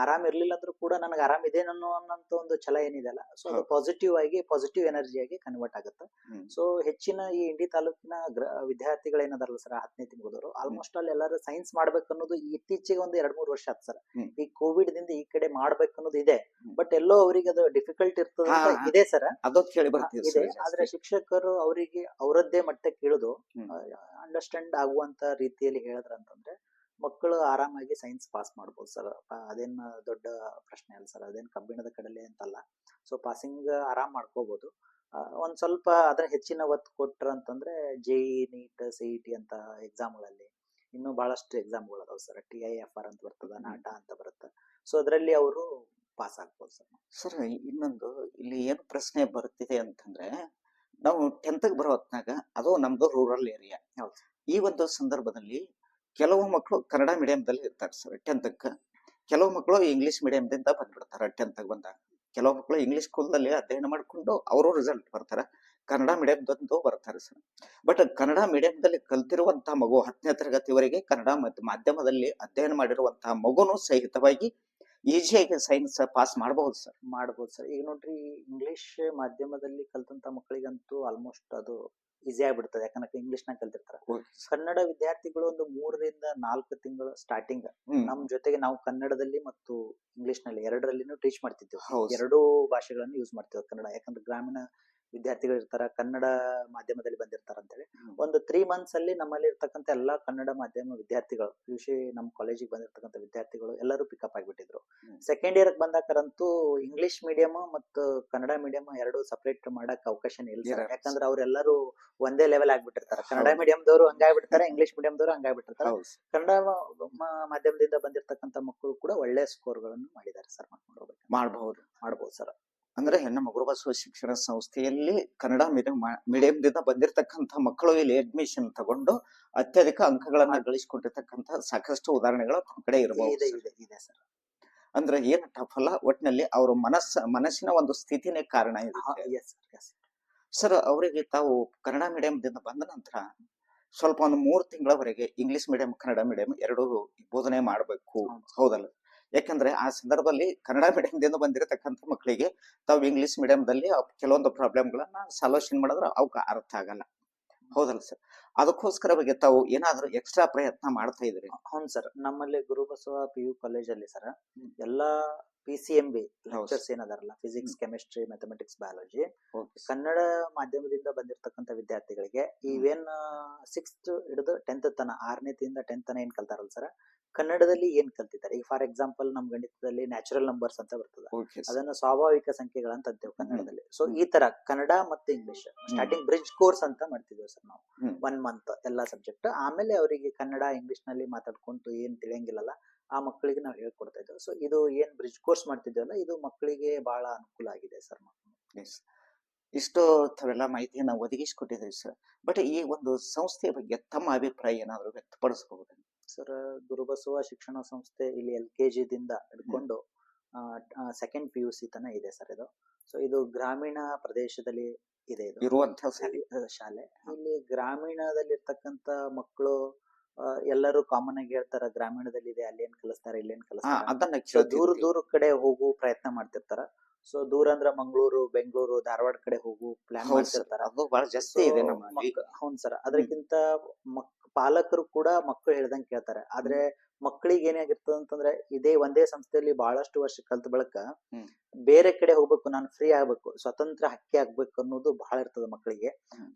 ಆರಾಮ್ ಇರ್ಲಿಲ್ಲ ಅಂದ್ರೂ ಕೂಡ ನನಗೆ ಆರಾಮ್ ಇದೆ ಅನ್ನೋ ಅನ್ನೋಂತ ಒಂದು ಛಲ ಏನಿದೆ ಅಲ್ಲ ಸೊ ಅದು ಪಾಸಿಟಿವ್ ಆಗಿ ಪಾಸಿಟಿವ್ ಎನರ್ಜಿ ಆಗಿ ಕನ್ವರ್ಟ್ ಆಗುತ್ತೆ. ಸೊ ಹೆಚ್ಚಿನ ಈ ಇಂಡಿ ತಾಲೂಕಿನ ಗ್ರ ವಿದ್ಯಾರ್ಥಿಗಳು ಏನದಾರಲ್ಲ ಸರ್ ಹತ್ತನೇ ತಿಂಗಳವರು ಆಲ್ಮೋಸ್ಟ್ ಅಲ್ಲಿ ಎಲ್ಲರೂ ಸೈನ್ಸ್ ಮಾಡ್ಬೇಕು ಅನ್ನೋದು ಇತ್ತೀಚೆಗೆ ಒಂದು ಎರಡ್ ಮೂರು ವರ್ಷ ಆತ್ ಸರ್ ಈ ಕೋವಿಡ್ ದಿಂದ ಈ ಕಡೆ ಮಾಡ್ಬೇಕನ್ನೋದು ಇದೆ. ಬಟ್ ಎಲ್ಲೋ ಅವರಿಗೆ ಅದು ಡಿಫಿಕಲ್ಟ್ ಇರ್ತದ ಅಂತ. ಇದೆ ಸರ್ ಅದೊಂದು ಕೇಳಿ ಇದೆ. ಆದ್ರೆ ಶಿಕ್ಷಕರು ಅವರಿಗೆ ಅವರದ್ದೇ ಮಟ್ಟಕ್ಕೆ ಇಳಿದು. ಅಂಡರ್ಸ್ಟ್ಯಾಂಡ್ ಆಗುವಂತ ರೀತಿಯಲ್ಲಿ ಹೇಳಿದ್ರ ಅಂತಂದ್ರೆ ಮಕ್ಕಳು ಆರಾಮಾಗಿ ಸೈನ್ಸ್ ಪಾಸ್ ಮಾಡ್ಬೋದು ಸರ್ ಅದೇನ್ ದೊಡ್ಡ ಪ್ರಶ್ನೆ ಅಲ್ಲ ಸರ್ ಅದೇನ್ ಕಬ್ಬಿಣದ ಕಡಲೆ ಅಂತಲ್ಲ. ಸೊ ಪಾಸಿಂಗ್ ಆರಾಮ್ ಮಾಡ್ಕೋಬಹುದು ಒಂದ್ ಸ್ವಲ್ಪ ಅದರ ಹೆಚ್ಚಿನ ಒತ್ತು ಕೊಟ್ರ ಅಂತಂದ್ರೆ ಇ ನೀಟ್ ಸಿ ಇ ಟಿ ಅಂತ ಎಕ್ಸಾಮ್ಗಳಲ್ಲಿ ಇನ್ನೂ ಬಹಳಷ್ಟು ಎಕ್ಸಾಮ್ಗಳು ಅದಾವ sir T I F R ಅಂತ ಬರ್ತದ ನಾಟ ಅಂತ ಬರುತ್ತೆ. ಸೊ ಅದರಲ್ಲಿ ಅವರು ಪಾಸ್ ಆಗ್ಬೋದು ಸರ್ ಸರ್ ಇನ್ನೊಂದು ಇಲ್ಲಿ ಏನು ಪ್ರಶ್ನೆ ಬರ್ತಿದೆ ಅಂತಂದ್ರೆ ನಾವು ಟೆಂತ್ ಬರೋ ಹೊತ್ನಾಗ ಅದು ನಮ್ದು ರೂರಲ್ ಏರಿಯಾ ಹೌದು. ಈ ಒಂದು ಸಂದರ್ಭದಲ್ಲಿ ಕೆಲವು ಮಕ್ಕಳು ಕನ್ನಡ ಮೀಡಿಯಂದಲ್ಲಿ ಇರ್ತಾರೆ ಸರ್ ಟೆಂತ್ಗೆ ಕೆಲವು ಮಕ್ಕಳು ಇಂಗ್ಲಿಷ್ ಮೀಡಿಯಂದಿಂದ ಬಂದ್ಬಿಡ್ತಾರೆ ಟೆಂತ್ ಬಂದಾಗ. ಕೆಲವು ಮಕ್ಕಳು ಇಂಗ್ಲಿಷ್ ಸ್ಕೂಲ್ದಲ್ಲಿ ಅಧ್ಯಯನ ಮಾಡಿಕೊಂಡು ಅವರು ರಿಸಲ್ಟ್ ಬರ್ತಾರೆ. ಕನ್ನಡ ಮೀಡಿಯಂದಂದು ಬರ್ತಾರೆ ಸರ್. ಬಟ್ ಕನ್ನಡ ಮೀಡಿಯಂದಲ್ಲಿ ಕಲ್ತಿರುವಂತಹ ಮಗು ಹತ್ತನೇ ತರಗತಿವರೆಗೆ ಕನ್ನಡ ಮತ್ತು ಮಾಧ್ಯಮದಲ್ಲಿ ಅಧ್ಯಯನ ಮಾಡಿರುವಂತಹ ಮಗುನು ಸಹಿತವಾಗಿ ಈಜಿಯಾಗಿ ಸೈನ್ಸ್ ಪಾಸ್ ಮಾಡಬಹುದು ಸರ್. ಮಾಡಬಹುದು ಸರ್. ಈಗ ನೋಡ್ರಿ ಇಂಗ್ಲಿಷ್ ಮಾಧ್ಯಮದಲ್ಲಿ ಕಲ್ತಂತ ಮಕ್ಕಳಿಗಂತೂ ಆಲ್ಮೋಸ್ಟ್ ಅದು ಈಸಿ ಆಗ್ಬಿಡ್ತದೆ. ಯಾಕಂದ್ರೆ ಇಂಗ್ಲಿಷ್ ನಾಗ ಕಲ್ತಿರ್ತಾರ. ಕನ್ನಡ ವಿದ್ಯಾರ್ಥಿಗಳು ಒಂದು ಮೂರರಿಂದ ನಾಲ್ಕು ತಿಂಗಳು ಸ್ಟಾರ್ಟಿಂಗ್. ನಮ್ ಜೊತೆಗೆ ನಾವು ಕನ್ನಡದಲ್ಲಿ ಮತ್ತು ಇಂಗ್ಲಿಷ್ನಲ್ಲಿ ಎರಡರಲ್ಲಿನೂ ಟೀಚ್ ಮಾಡ್ತಿದ್ದೇವೆ. ಎರಡೂ ಭಾಷೆಗಳನ್ನು ಯೂಸ್ ಮಾಡ್ತೇವೆ ಕನ್ನಡ. ಯಾಕಂದ್ರೆ ಗ್ರಾಮೀಣ ವಿದ್ಯಾರ್ಥಿಗಳು ಇರ್ತಾರ ಕನ್ನಡ ಮಾಧ್ಯಮದಲ್ಲಿ ಬಂದಿರ್ತಾರ ಅಂತೇಳಿ. ಹೇಳಿ ಒಂದು ತ್ರೀ ಮಂತ್ಸ್ ಅಲ್ಲಿ ನಮ್ಮಲ್ಲಿ ಇರ್ತಕ್ಕಂಥ ಎಲ್ಲಾ ಕನ್ನಡ ಮಾಧ್ಯಮ ವಿದ್ಯಾರ್ಥಿಗಳು ಸಿ ನಮ್ಮ ಕಾಲೇಜಿಗೆ ಬಂದಿರ್ತಕ್ಕಂಥ ವಿದ್ಯಾರ್ಥಿಗಳು ಎಲ್ಲರೂ ಪಿಕಪ್ ಆಗಿಬಿಟ್ಟಿದ್ರು. ಸೆಕೆಂಡ್ ಇಯರ್ ಬಂದಾಕರಂತೂ ಇಂಗ್ಲಿಷ್ ಮೀಡಿಯಂ ಮತ್ತು ಕನ್ನಡ ಮೀಡಿಯಂ ಎರಡು ಸಪರೇಟ್ ಮಾಡಕ್ ಅವಕಾಶ ಇಲ್ಲ. ಯಾಕಂದ್ರೆ ಅವ್ರೆಲ್ಲರೂ ಒಂದೇ ಲೆವೆಲ್ ಆಗ್ಬಿಟ್ಟಿರ್ತಾರೆ. ಕನ್ನಡ. ಮೀಡಿಯಂದವರು ಹಂಗಾಗ್ಬಿಡ್ತಾರೆ ಇಂಗ್ಲಿಷ್ ಮೀಡಿಯಂದವರು ಹಂಗಾಗ್ಬಿಟ್ಟಿರ್ತಾರೆ. ಕನ್ನಡ ಮಾಧ್ಯಮದಿಂದ ಬಂದಿರತಕ್ಕಂಥ ಮಕ್ಕಳು ಕೂಡ ಒಳ್ಳೆ ಸ್ಕೋರ್ಗಳನ್ನು ಮಾಡಿದ್ದಾರೆ ಸರ್. ಮಾಡಬಹುದು ಮಾಡ್ಬೋದು ಸರ್. ಅಂದ್ರೆ ನಮ್ಮ ಗುರುಬಸವ ಶಿಕ್ಷಣ ಸಂಸ್ಥೆಯಲ್ಲಿ ಕನ್ನಡ ಮೀಡಿಯಂ ಮೀಡಿಯಂದಿಂದ ಬಂದಿರತಕ್ಕಂತ ಮಕ್ಕಳು ಇಲ್ಲಿ ಅಡ್ಮಿಷನ್ ತಗೊಂಡು ಅತ್ಯಧಿಕ ಅಂಕಗಳನ್ನ ಗಳಿಸಿಕೊಂಡಿರ್ತಕ್ಕಂತ ಸಾಕಷ್ಟು ಉದಾಹರಣೆಗಳು ನಮ್ಮ ಕಡೆ ಇರಬಹುದು ಇದೆ ಇದೆ ಇದೆ ಸರ್. ಅಂದ್ರೆ ಏನು ಟಫ್ ಅಲ್ಲ ಒಟ್ಟಿನಲ್ಲಿ ಅವ್ರ ಮನಸ್ಸ ಮನಸ್ಸಿನ ಒಂದು ಸ್ಥಿತಿನೇ ಕಾರಣ ಎಸ್ ಸರ್ ಅವರಿಗೆ ತಾವು ಕನ್ನಡ ಮೀಡಿಯಂದಿಂದ ಬಂದ ನಂತರ ಸ್ವಲ್ಪ ಒಂದು ಮೂರು ತಿಂಗಳವರೆಗೆ ಇಂಗ್ಲಿಷ್ ಮೀಡಿಯಂ ಕನ್ನಡ ಮೀಡಿಯಂ ಎರಡೂ ಬೋಧನೆ ಮಾಡಬೇಕು. ಹೌದು. ಹೌದಲ್ಲ? ಯಾಕಂದ್ರೆ ಆ ಸಂದರ್ಭದಲ್ಲಿ ಕನ್ನಡ ಮೀಡಿಯಂದಿಂದ ಬಂದಿರತಕ್ಕಂಥ ಮಕ್ಕಳಿಗೆ ತಾವು ಇಂಗ್ಲಿಷ್ ಮೀಡಿಯಂದಲ್ಲಿ ಕೆಲವೊಂದು ಪ್ರಾಬ್ಲಮ್ಗಳನ್ನ ಸಾಲ್ಯೂಷನ್ ಮಾಡಿದ್ರೆ ಅವಕ್ಕೆ ಅರ್ಥ ಆಗಲ್ಲ. ಹೌದಲ್ಲ ಸರ್ ಅದಕ್ಕೋಸ್ಕರವಾಗಿ ತಾವು ಏನಾದ್ರೂ ಎಕ್ಸ್ಟ್ರಾ ಪ್ರಯತ್ನ ಮಾಡ್ತಾ ಇದ್ರಿ ಹೌದು ಸರ್ ನಮ್ಮಲ್ಲಿ ಗುರುಬಸವ ಪಿ ಯು ಕಾಲೇಜಲ್ಲಿ ಸರ್ ಎಲ್ಲಾ P C M B lecturers ಏನದಾರಲ್ಲ? Physics chemistry mathematics biology Kannada ಮಾಧ್ಯಮದಿಂದ ಬಂದಿರತಕ್ಕಂತ ವಿದ್ಯಾರ್ಥಿಗಳಿಗೆ ಇವೇನ್ ಸಿಕ್ಸ್ತ್ ಹಿಡಿದು ಟೆಂತ್ ತನ ಆರನೇತಿಂದ ಟೆಂತ್ ತನ ಏನ್ ಕಲ್ತಾರಲ್ಲ ಸರ್ ಕನ್ನಡದಲ್ಲಿ ಏನ್ ಕಲ್ತಿದ್ದಾರೆ? ಈಗ ಫಾರ್ ಎಕ್ಸಾಂಪಲ್ ನಮ್ ಗಣಿತದಲ್ಲಿ ನ್ಯಾಚುರಲ್ ನಂಬರ್ಸ್ ಅಂತ ಬರ್ತದೆ. ಅದನ್ನ ಸ್ವಾಭಾವಿಕ ಸಂಖ್ಯೆಗಳಂತ ಅಂತೇವೆ ಕನ್ನಡದಲ್ಲಿ. ಸೊ ಈ ತರ ಕನ್ನಡ ಮತ್ತೆ ಇಂಗ್ಲಿಷ್ ಸ್ಟಾರ್ಟಿಂಗ್ ಬ್ರಿಡ್ಜ್ ಕೋರ್ಸ್ ಅಂತ ಮಾಡ್ತಿದ್ವಿ ಸರ್ ನಾವು. ಒನ್ ಮಂತ್ ಎಲ್ಲಾ ಸಬ್ಜೆಕ್ಟ್ ಆಮೇಲೆ ಅವರಿಗೆ ಕನ್ನಡ ಇಂಗ್ಲಿಷ್ನಲ್ಲಿ ಮಾತಾಡ್ಕೊಂತು ಏನ್ ತಿಳಿಯಂಗಿಲ್ಲಲ್ಲ. ಆ ಮಕ್ಕಳಿಗೆ ನಾವು ಹೇಳ್ಕೊಡ್ತಾ ಇದ್ದೇವೆ. ಸೊ ಇದು ಏನ್ ಬ್ರಿಡ್ಜ್ ಕೋರ್ಸ್ ಮಾಡ್ತಿದ್ದೇವಲ್ಲ ಇದು ಮಕ್ಕಳಿಗೆ ಬಹಳ ಅನುಕೂಲ ಆಗಿದೆ ಸರ್ ಎಸ್ ಇಷ್ಟು ನಾವು ಮಾಹಿತಿಯನ್ನ ಒದಗಿಸಿಕೊಟ್ಟಿದ್ದೀವಿ ಸರ್ ಬಟ್ ಈ ಒಂದು ಸಂಸ್ಥೆಯ ಬಗ್ಗೆ ತಮ್ಮ ಅಭಿಪ್ರಾಯ ಏನಾದರೂ ವ್ಯಕ್ತಪಡಿಸಬಹುದು? ಸರ್ ಗುರುಬಸವ ಶಿಕ್ಷಣ ಸಂಸ್ಥೆ ಇಲ್ಲಿ ಎಲ್ ಕೆ ದಿಂದ ಹಿಡ್ಕೊಂಡು ಸೆಕೆಂಡ್ ಪಿ ಯು ಸಿ ತನ ಇದೆ ಸರ್ ಇದು. ಸೊ ಇದು ಗ್ರಾಮೀಣ ಪ್ರದೇಶದಲ್ಲಿ ಇದೆ ಇದು. ಇರುವಂತಹ ಶಾಲೆ. ಇಲ್ಲಿ ಗ್ರಾಮೀಣದಲ್ಲಿ ಗ್ರಾಮೀಣದಲ್ಲಿರ್ತಕ್ಕಂತ ಮಕ್ಕಳು ಎಲ್ಲರೂ ಕಾಮನ್ ಆಗಿ ಹೇಳ್ತಾರ ಗ್ರಾಮೀಣದಲ್ಲಿ ಇದೆ ಅಲ್ಲಿ ಏನ್ ಕಲಿಸ್ತಾರ ಇಲ್ಲಿ ಏನ್ ಹಾ, ಕಲಿಸ್ತಾರ ಅದನ್ನ ದೂರ ದೂರ ಕಡೆ ಹೋಗು ಪ್ರಯತ್ನ ಮಾಡ್ತಿರ್ತಾರ. ಸೊ ದೂರ ಅಂದ್ರ ಮಂಗಳೂರು ಬೆಂಗಳೂರು ಧಾರವಾಡ ಕಡೆ ಹೋಗು ಪ್ಲಾನ್ ಮಾಡ್ತಿರ್ತಾರೆ. ಅದು ಬಹಳ ಜಾಸ್ತಿ ಇದೆ ನಮ್ಮಲ್ಲಿ. ಹೌದು ಸರ್. ಅದಕ್ಕಿಂತ ಮಕ್ ಪಾಲಕರು ಕೂಡ ಮಕ್ಕಳು ಹೇಳ್ದಂಗ್ ಕೇಳ್ತಾರೆ. ಆದ್ರೆ ಮಕ್ಕಳಿಗೆ ಏನಾಗಿರ್ತದ ಅಂತಂದ್ರೆ ಇದೇ ಒಂದೇ ಸಂಸ್ಥೆಯಲ್ಲಿ ಬಹಳಷ್ಟು ವರ್ಷ ಕಲ್ತ ಬಳಕ ಬೇರೆ ಕಡೆ ಹೋಗ್ಬೇಕು ನಾನು ಫ್ರೀ ಆಗ್ಬೇಕು ಸ್ವತಂತ್ರ ಹಕ್ಕಿ ಆಗ್ಬೇಕು ಅನ್ನೋದು ಬಹಳ ಇರ್ತದ ಮಕ್ಕಳಿಗೆ.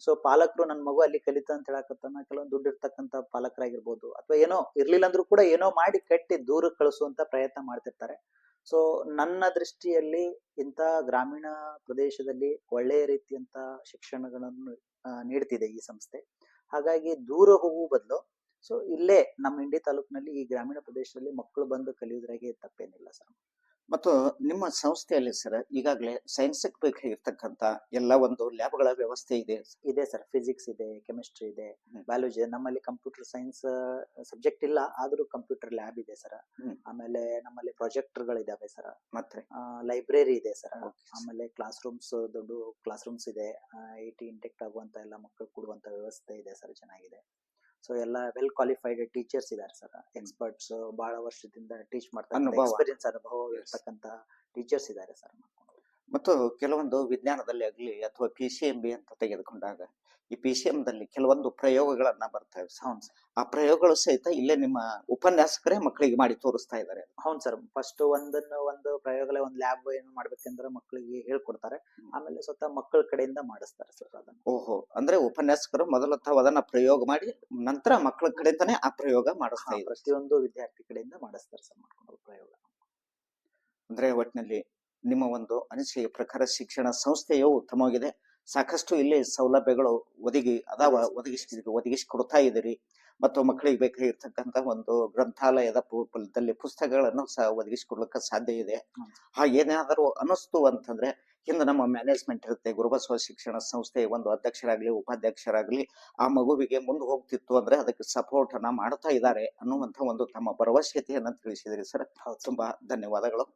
ಸೊ ಪಾಲಕರು ನನ್ನ ಮಗು ಅಲ್ಲಿ ಕಲಿತ ಅಂತ ಹೇಳಕತ್ತಾನ ಕೆಲವೊಂದು ದುಡ್ಡು ಇರ್ತಕ್ಕಂತ ಪಾಲಕರಾಗಿರ್ಬೋದು ಅಥವಾ ಏನೋ ಇರ್ಲಿಲ್ಲ ಅಂದ್ರೂ ಕೂಡ ಏನೋ ಮಾಡಿ ಕಟ್ಟಿ ದೂರ ಕಳಿಸುವಂತ ಪ್ರಯತ್ನ ಮಾಡ್ತಿರ್ತಾರೆ. ಸೊ ನನ್ನ ದೃಷ್ಟಿಯಲ್ಲಿ ಇಂಥ ಗ್ರಾಮೀಣ ಪ್ರದೇಶದಲ್ಲಿ ಒಳ್ಳೆಯ ರೀತಿಯಂತ ಶಿಕ್ಷಣಗಳನ್ನು ನೀಡ್ತಿದೆ ಈ ಸಂಸ್ಥೆ. ಹಾಗಾಗಿ ದೂರ ಹೋಗುವ ಬದಲು ಸೊ ಇಲ್ಲೇ ನಮ್ಮ ಇಂಡಿ ತಾಲೂಕಿನಲ್ಲಿ ಈ ಗ್ರಾಮೀಣ ಪ್ರದೇಶದಲ್ಲಿ ಮಕ್ಕಳು ಬಂದು ಕಲಿಯೋದ್ರಾಗೆ ತಪ್ಪೇನಿಲ್ಲ ಸರ್. ಮತ್ತು ನಿಮ್ಮ ಸಂಸ್ಥೆಯಲ್ಲಿ ಸರ್ ಈಗಾಗಲೇ ಸೈನ್ಸ್ ಬೇಕಾಗಿರ್ತಕ್ಕಂಥ ಎಲ್ಲ ಒಂದು ಲ್ಯಾಬ್ಗಳ ವ್ಯವಸ್ಥೆ ಇದೆ ಇದೆ ಸರ್ ಫಿಸಿಕ್ಸ್ ಇದೆ ಕೆಮಿಸ್ಟ್ರಿ ಇದೆ ಬಯಾಲಜಿ ಇದೆ. ನಮ್ಮಲ್ಲಿ ಕಂಪ್ಯೂಟರ್ ಸೈನ್ಸ್ ಸಬ್ಜೆಕ್ಟ್ ಇಲ್ಲ ಆದರೂ ಕಂಪ್ಯೂಟರ್ ಲ್ಯಾಬ್ ಇದೆ ಸರ್. ಆಮೇಲೆ ನಮ್ಮಲ್ಲಿ ಪ್ರೊಜೆಕ್ಟರ್ಗಳು ಇದಾವೆ ಸರ್. ಮತ್ತೆ? ಲೈಬ್ರರಿ ಇದೆ ಸರ್. ಆಮೇಲೆ ಕ್ಲಾಸ್ ರೂಮ್ಸ್ ದೊಡ್ಡ ಕ್ಲಾಸ್ ರೂಮ್ಸ್ ಇದೆ ಐ ಟಿ ಇಂಟೆಕ್ಟ್ ಆಗುವಂತ ಎಲ್ಲ ಮಕ್ಕಳು ಕೊಡುವಂತ ವ್ಯವಸ್ಥೆ ಇದೆ ಸರ್ ಚೆನ್ನಾಗಿದೆ. ಸೊ ಎಲ್ಲ ವೆಲ್ ಕ್ವಾಲಿಫೈಡ್ ಟೀಚರ್ಸ್ ಇದಾರೆ ಸರ್ ಎಕ್ಸ್ಪರ್ಟ್ಸ್ ಬಹಳ ವರ್ಷದಿಂದ ಟೀಚ್ ಮಾಡ್ತಾರೆ ಅನುಭವ. ಎಕ್ಸ್ಪೀರಿಯನ್ಸ್ ಅನುಭವ. ಇರ್ತಕ್ಕಂತ ಟೀಚರ್ಸ್ ಇದಾರೆ ಸರ್ ಮತ್ತು ಕೆಲವೊಂದು ವಿಜ್ಞಾನದಲ್ಲಿ ಆಗಲಿ ಅಥವಾ ಪಿ ಸಿ ಎಂ ಬಿ ಅಂತ ತೆಗೆದುಕೊಂಡಾಗ ಈ ಪಿ ಸಿ ಎಂ ದಲ್ಲಿ ಕೆಲವೊಂದು ಪ್ರಯೋಗಗಳನ್ನ ಬರ್ತವೆ. ಸರ್. ಆ ಪ್ರಯೋಗಗಳು ಸಹಿತ ಇಲ್ಲೇ ನಿಮ್ಮ ಉಪನ್ಯಾಸಕರೇ ಮಕ್ಕಳಿಗೆ ಮಾಡಿ ತೋರಿಸ್ತಾ ಇದ್ದಾರೆ. ಹೌದು ಸರ್. ಫಸ್ಟ್ ಒಂದನ್ನ ಒಂದು ಪ್ರಯೋಗಲೇ ಒಂದು ಲ್ಯಾಬ್ ಏನು ಮಾಡ್ಬೇಕಂದ್ರೆ ಮಕ್ಕಳಿಗೆ ಹೇಳ್ಕೊಡ್ತಾರೆ. ಆಮೇಲೆ ಸ್ವತಃ ಮಕ್ಕಳ ಕಡೆಯಿಂದ ಮಾಡಿಸ್ತಾರೆ ಸರ್ ಅದನ್ನ. ಓಹೋ. ಅಂದ್ರೆ ಉಪನ್ಯಾಸಕರು ಮೊದಲು ತಾವು ಅದನ್ನ ಪ್ರಯೋಗ ಮಾಡಿ ನಂತರ ಮಕ್ಕಳ ಕಡೆಯಿಂದಾನೆ ಆ ಪ್ರಯೋಗ ಮಾಡಿಸ್ತಾ ಇದ್ದಾರೆ. ಪ್ರತಿಯೊಂದು ವಿದ್ಯಾರ್ಥಿ ಕಡೆಯಿಂದ ಮಾಡಿಸ್ತಾರೆ ಸರ್ ಮಾಡ್ಕೊಂಡು ಪ್ರಯೋಗ. ಅಂದ್ರೆ ಒಟ್ಟಿನಲ್ಲಿ ನಿಮ್ಮ ಒಂದು ಅನಿಸಿಕೆಯ ಪ್ರಕಾರ ಶಿಕ್ಷಣ ಸಂಸ್ಥೆಯು ಉತ್ತಮವಾಗಿದೆ ಸಾಕಷ್ಟು ಇಲ್ಲಿ ಸೌಲಭ್ಯಗಳು ಒದಗಿ ಅದಾವ ಒದಗಿಸಿ ಕೊಡ್ತಾ ಇದ್ದೀರಿ ಮತ್ತು ಮಕ್ಕಳಿಗೆ ಬೇಕಾಗಿರ್ತಕ್ಕಂತ ಒಂದು ಗ್ರಂಥಾಲಯದ ಪೂರ್ವದಲ್ಲಿ ಪುಸ್ತಕಗಳನ್ನು ಸಹ ಒದಗಿಸಿಕೊಡ್ಲಿಕ್ಕೆ ಸಾಧ್ಯ ಇದೆ. ಹಾ ಹಾಗೇನಾದರೂ ಅನಿಸ್ತು ಅಂತಂದ್ರೆ ಹಿಂದೆ ನಮ್ಮ ಮ್ಯಾನೇಜ್ಮೆಂಟ್ ಇರುತ್ತೆ ಗುರುಬಸವ ಶಿಕ್ಷಣ ಸಂಸ್ಥೆ ಒಂದು ಅಧ್ಯಕ್ಷರಾಗ್ಲಿ ಉಪಾಧ್ಯಕ್ಷರಾಗ್ಲಿ ಆ ಮಗುವಿಗೆ ಮುಂದೆ ಹೋಗ್ತಿತ್ತು ಅಂದ್ರೆ ಅದಕ್ಕೆ ಸಪೋರ್ಟ್ ಅನ್ನ ಮಾಡ್ತಾ ಇದ್ದಾರೆ ಅನ್ನುವಂತ ಒಂದು ತಮ್ಮ ಭರವಸೆಯನ್ನ ತಿಳಿಸಿದ್ರಿ ಸರ್. ತುಂಬಾ ಧನ್ಯವಾದಗಳು.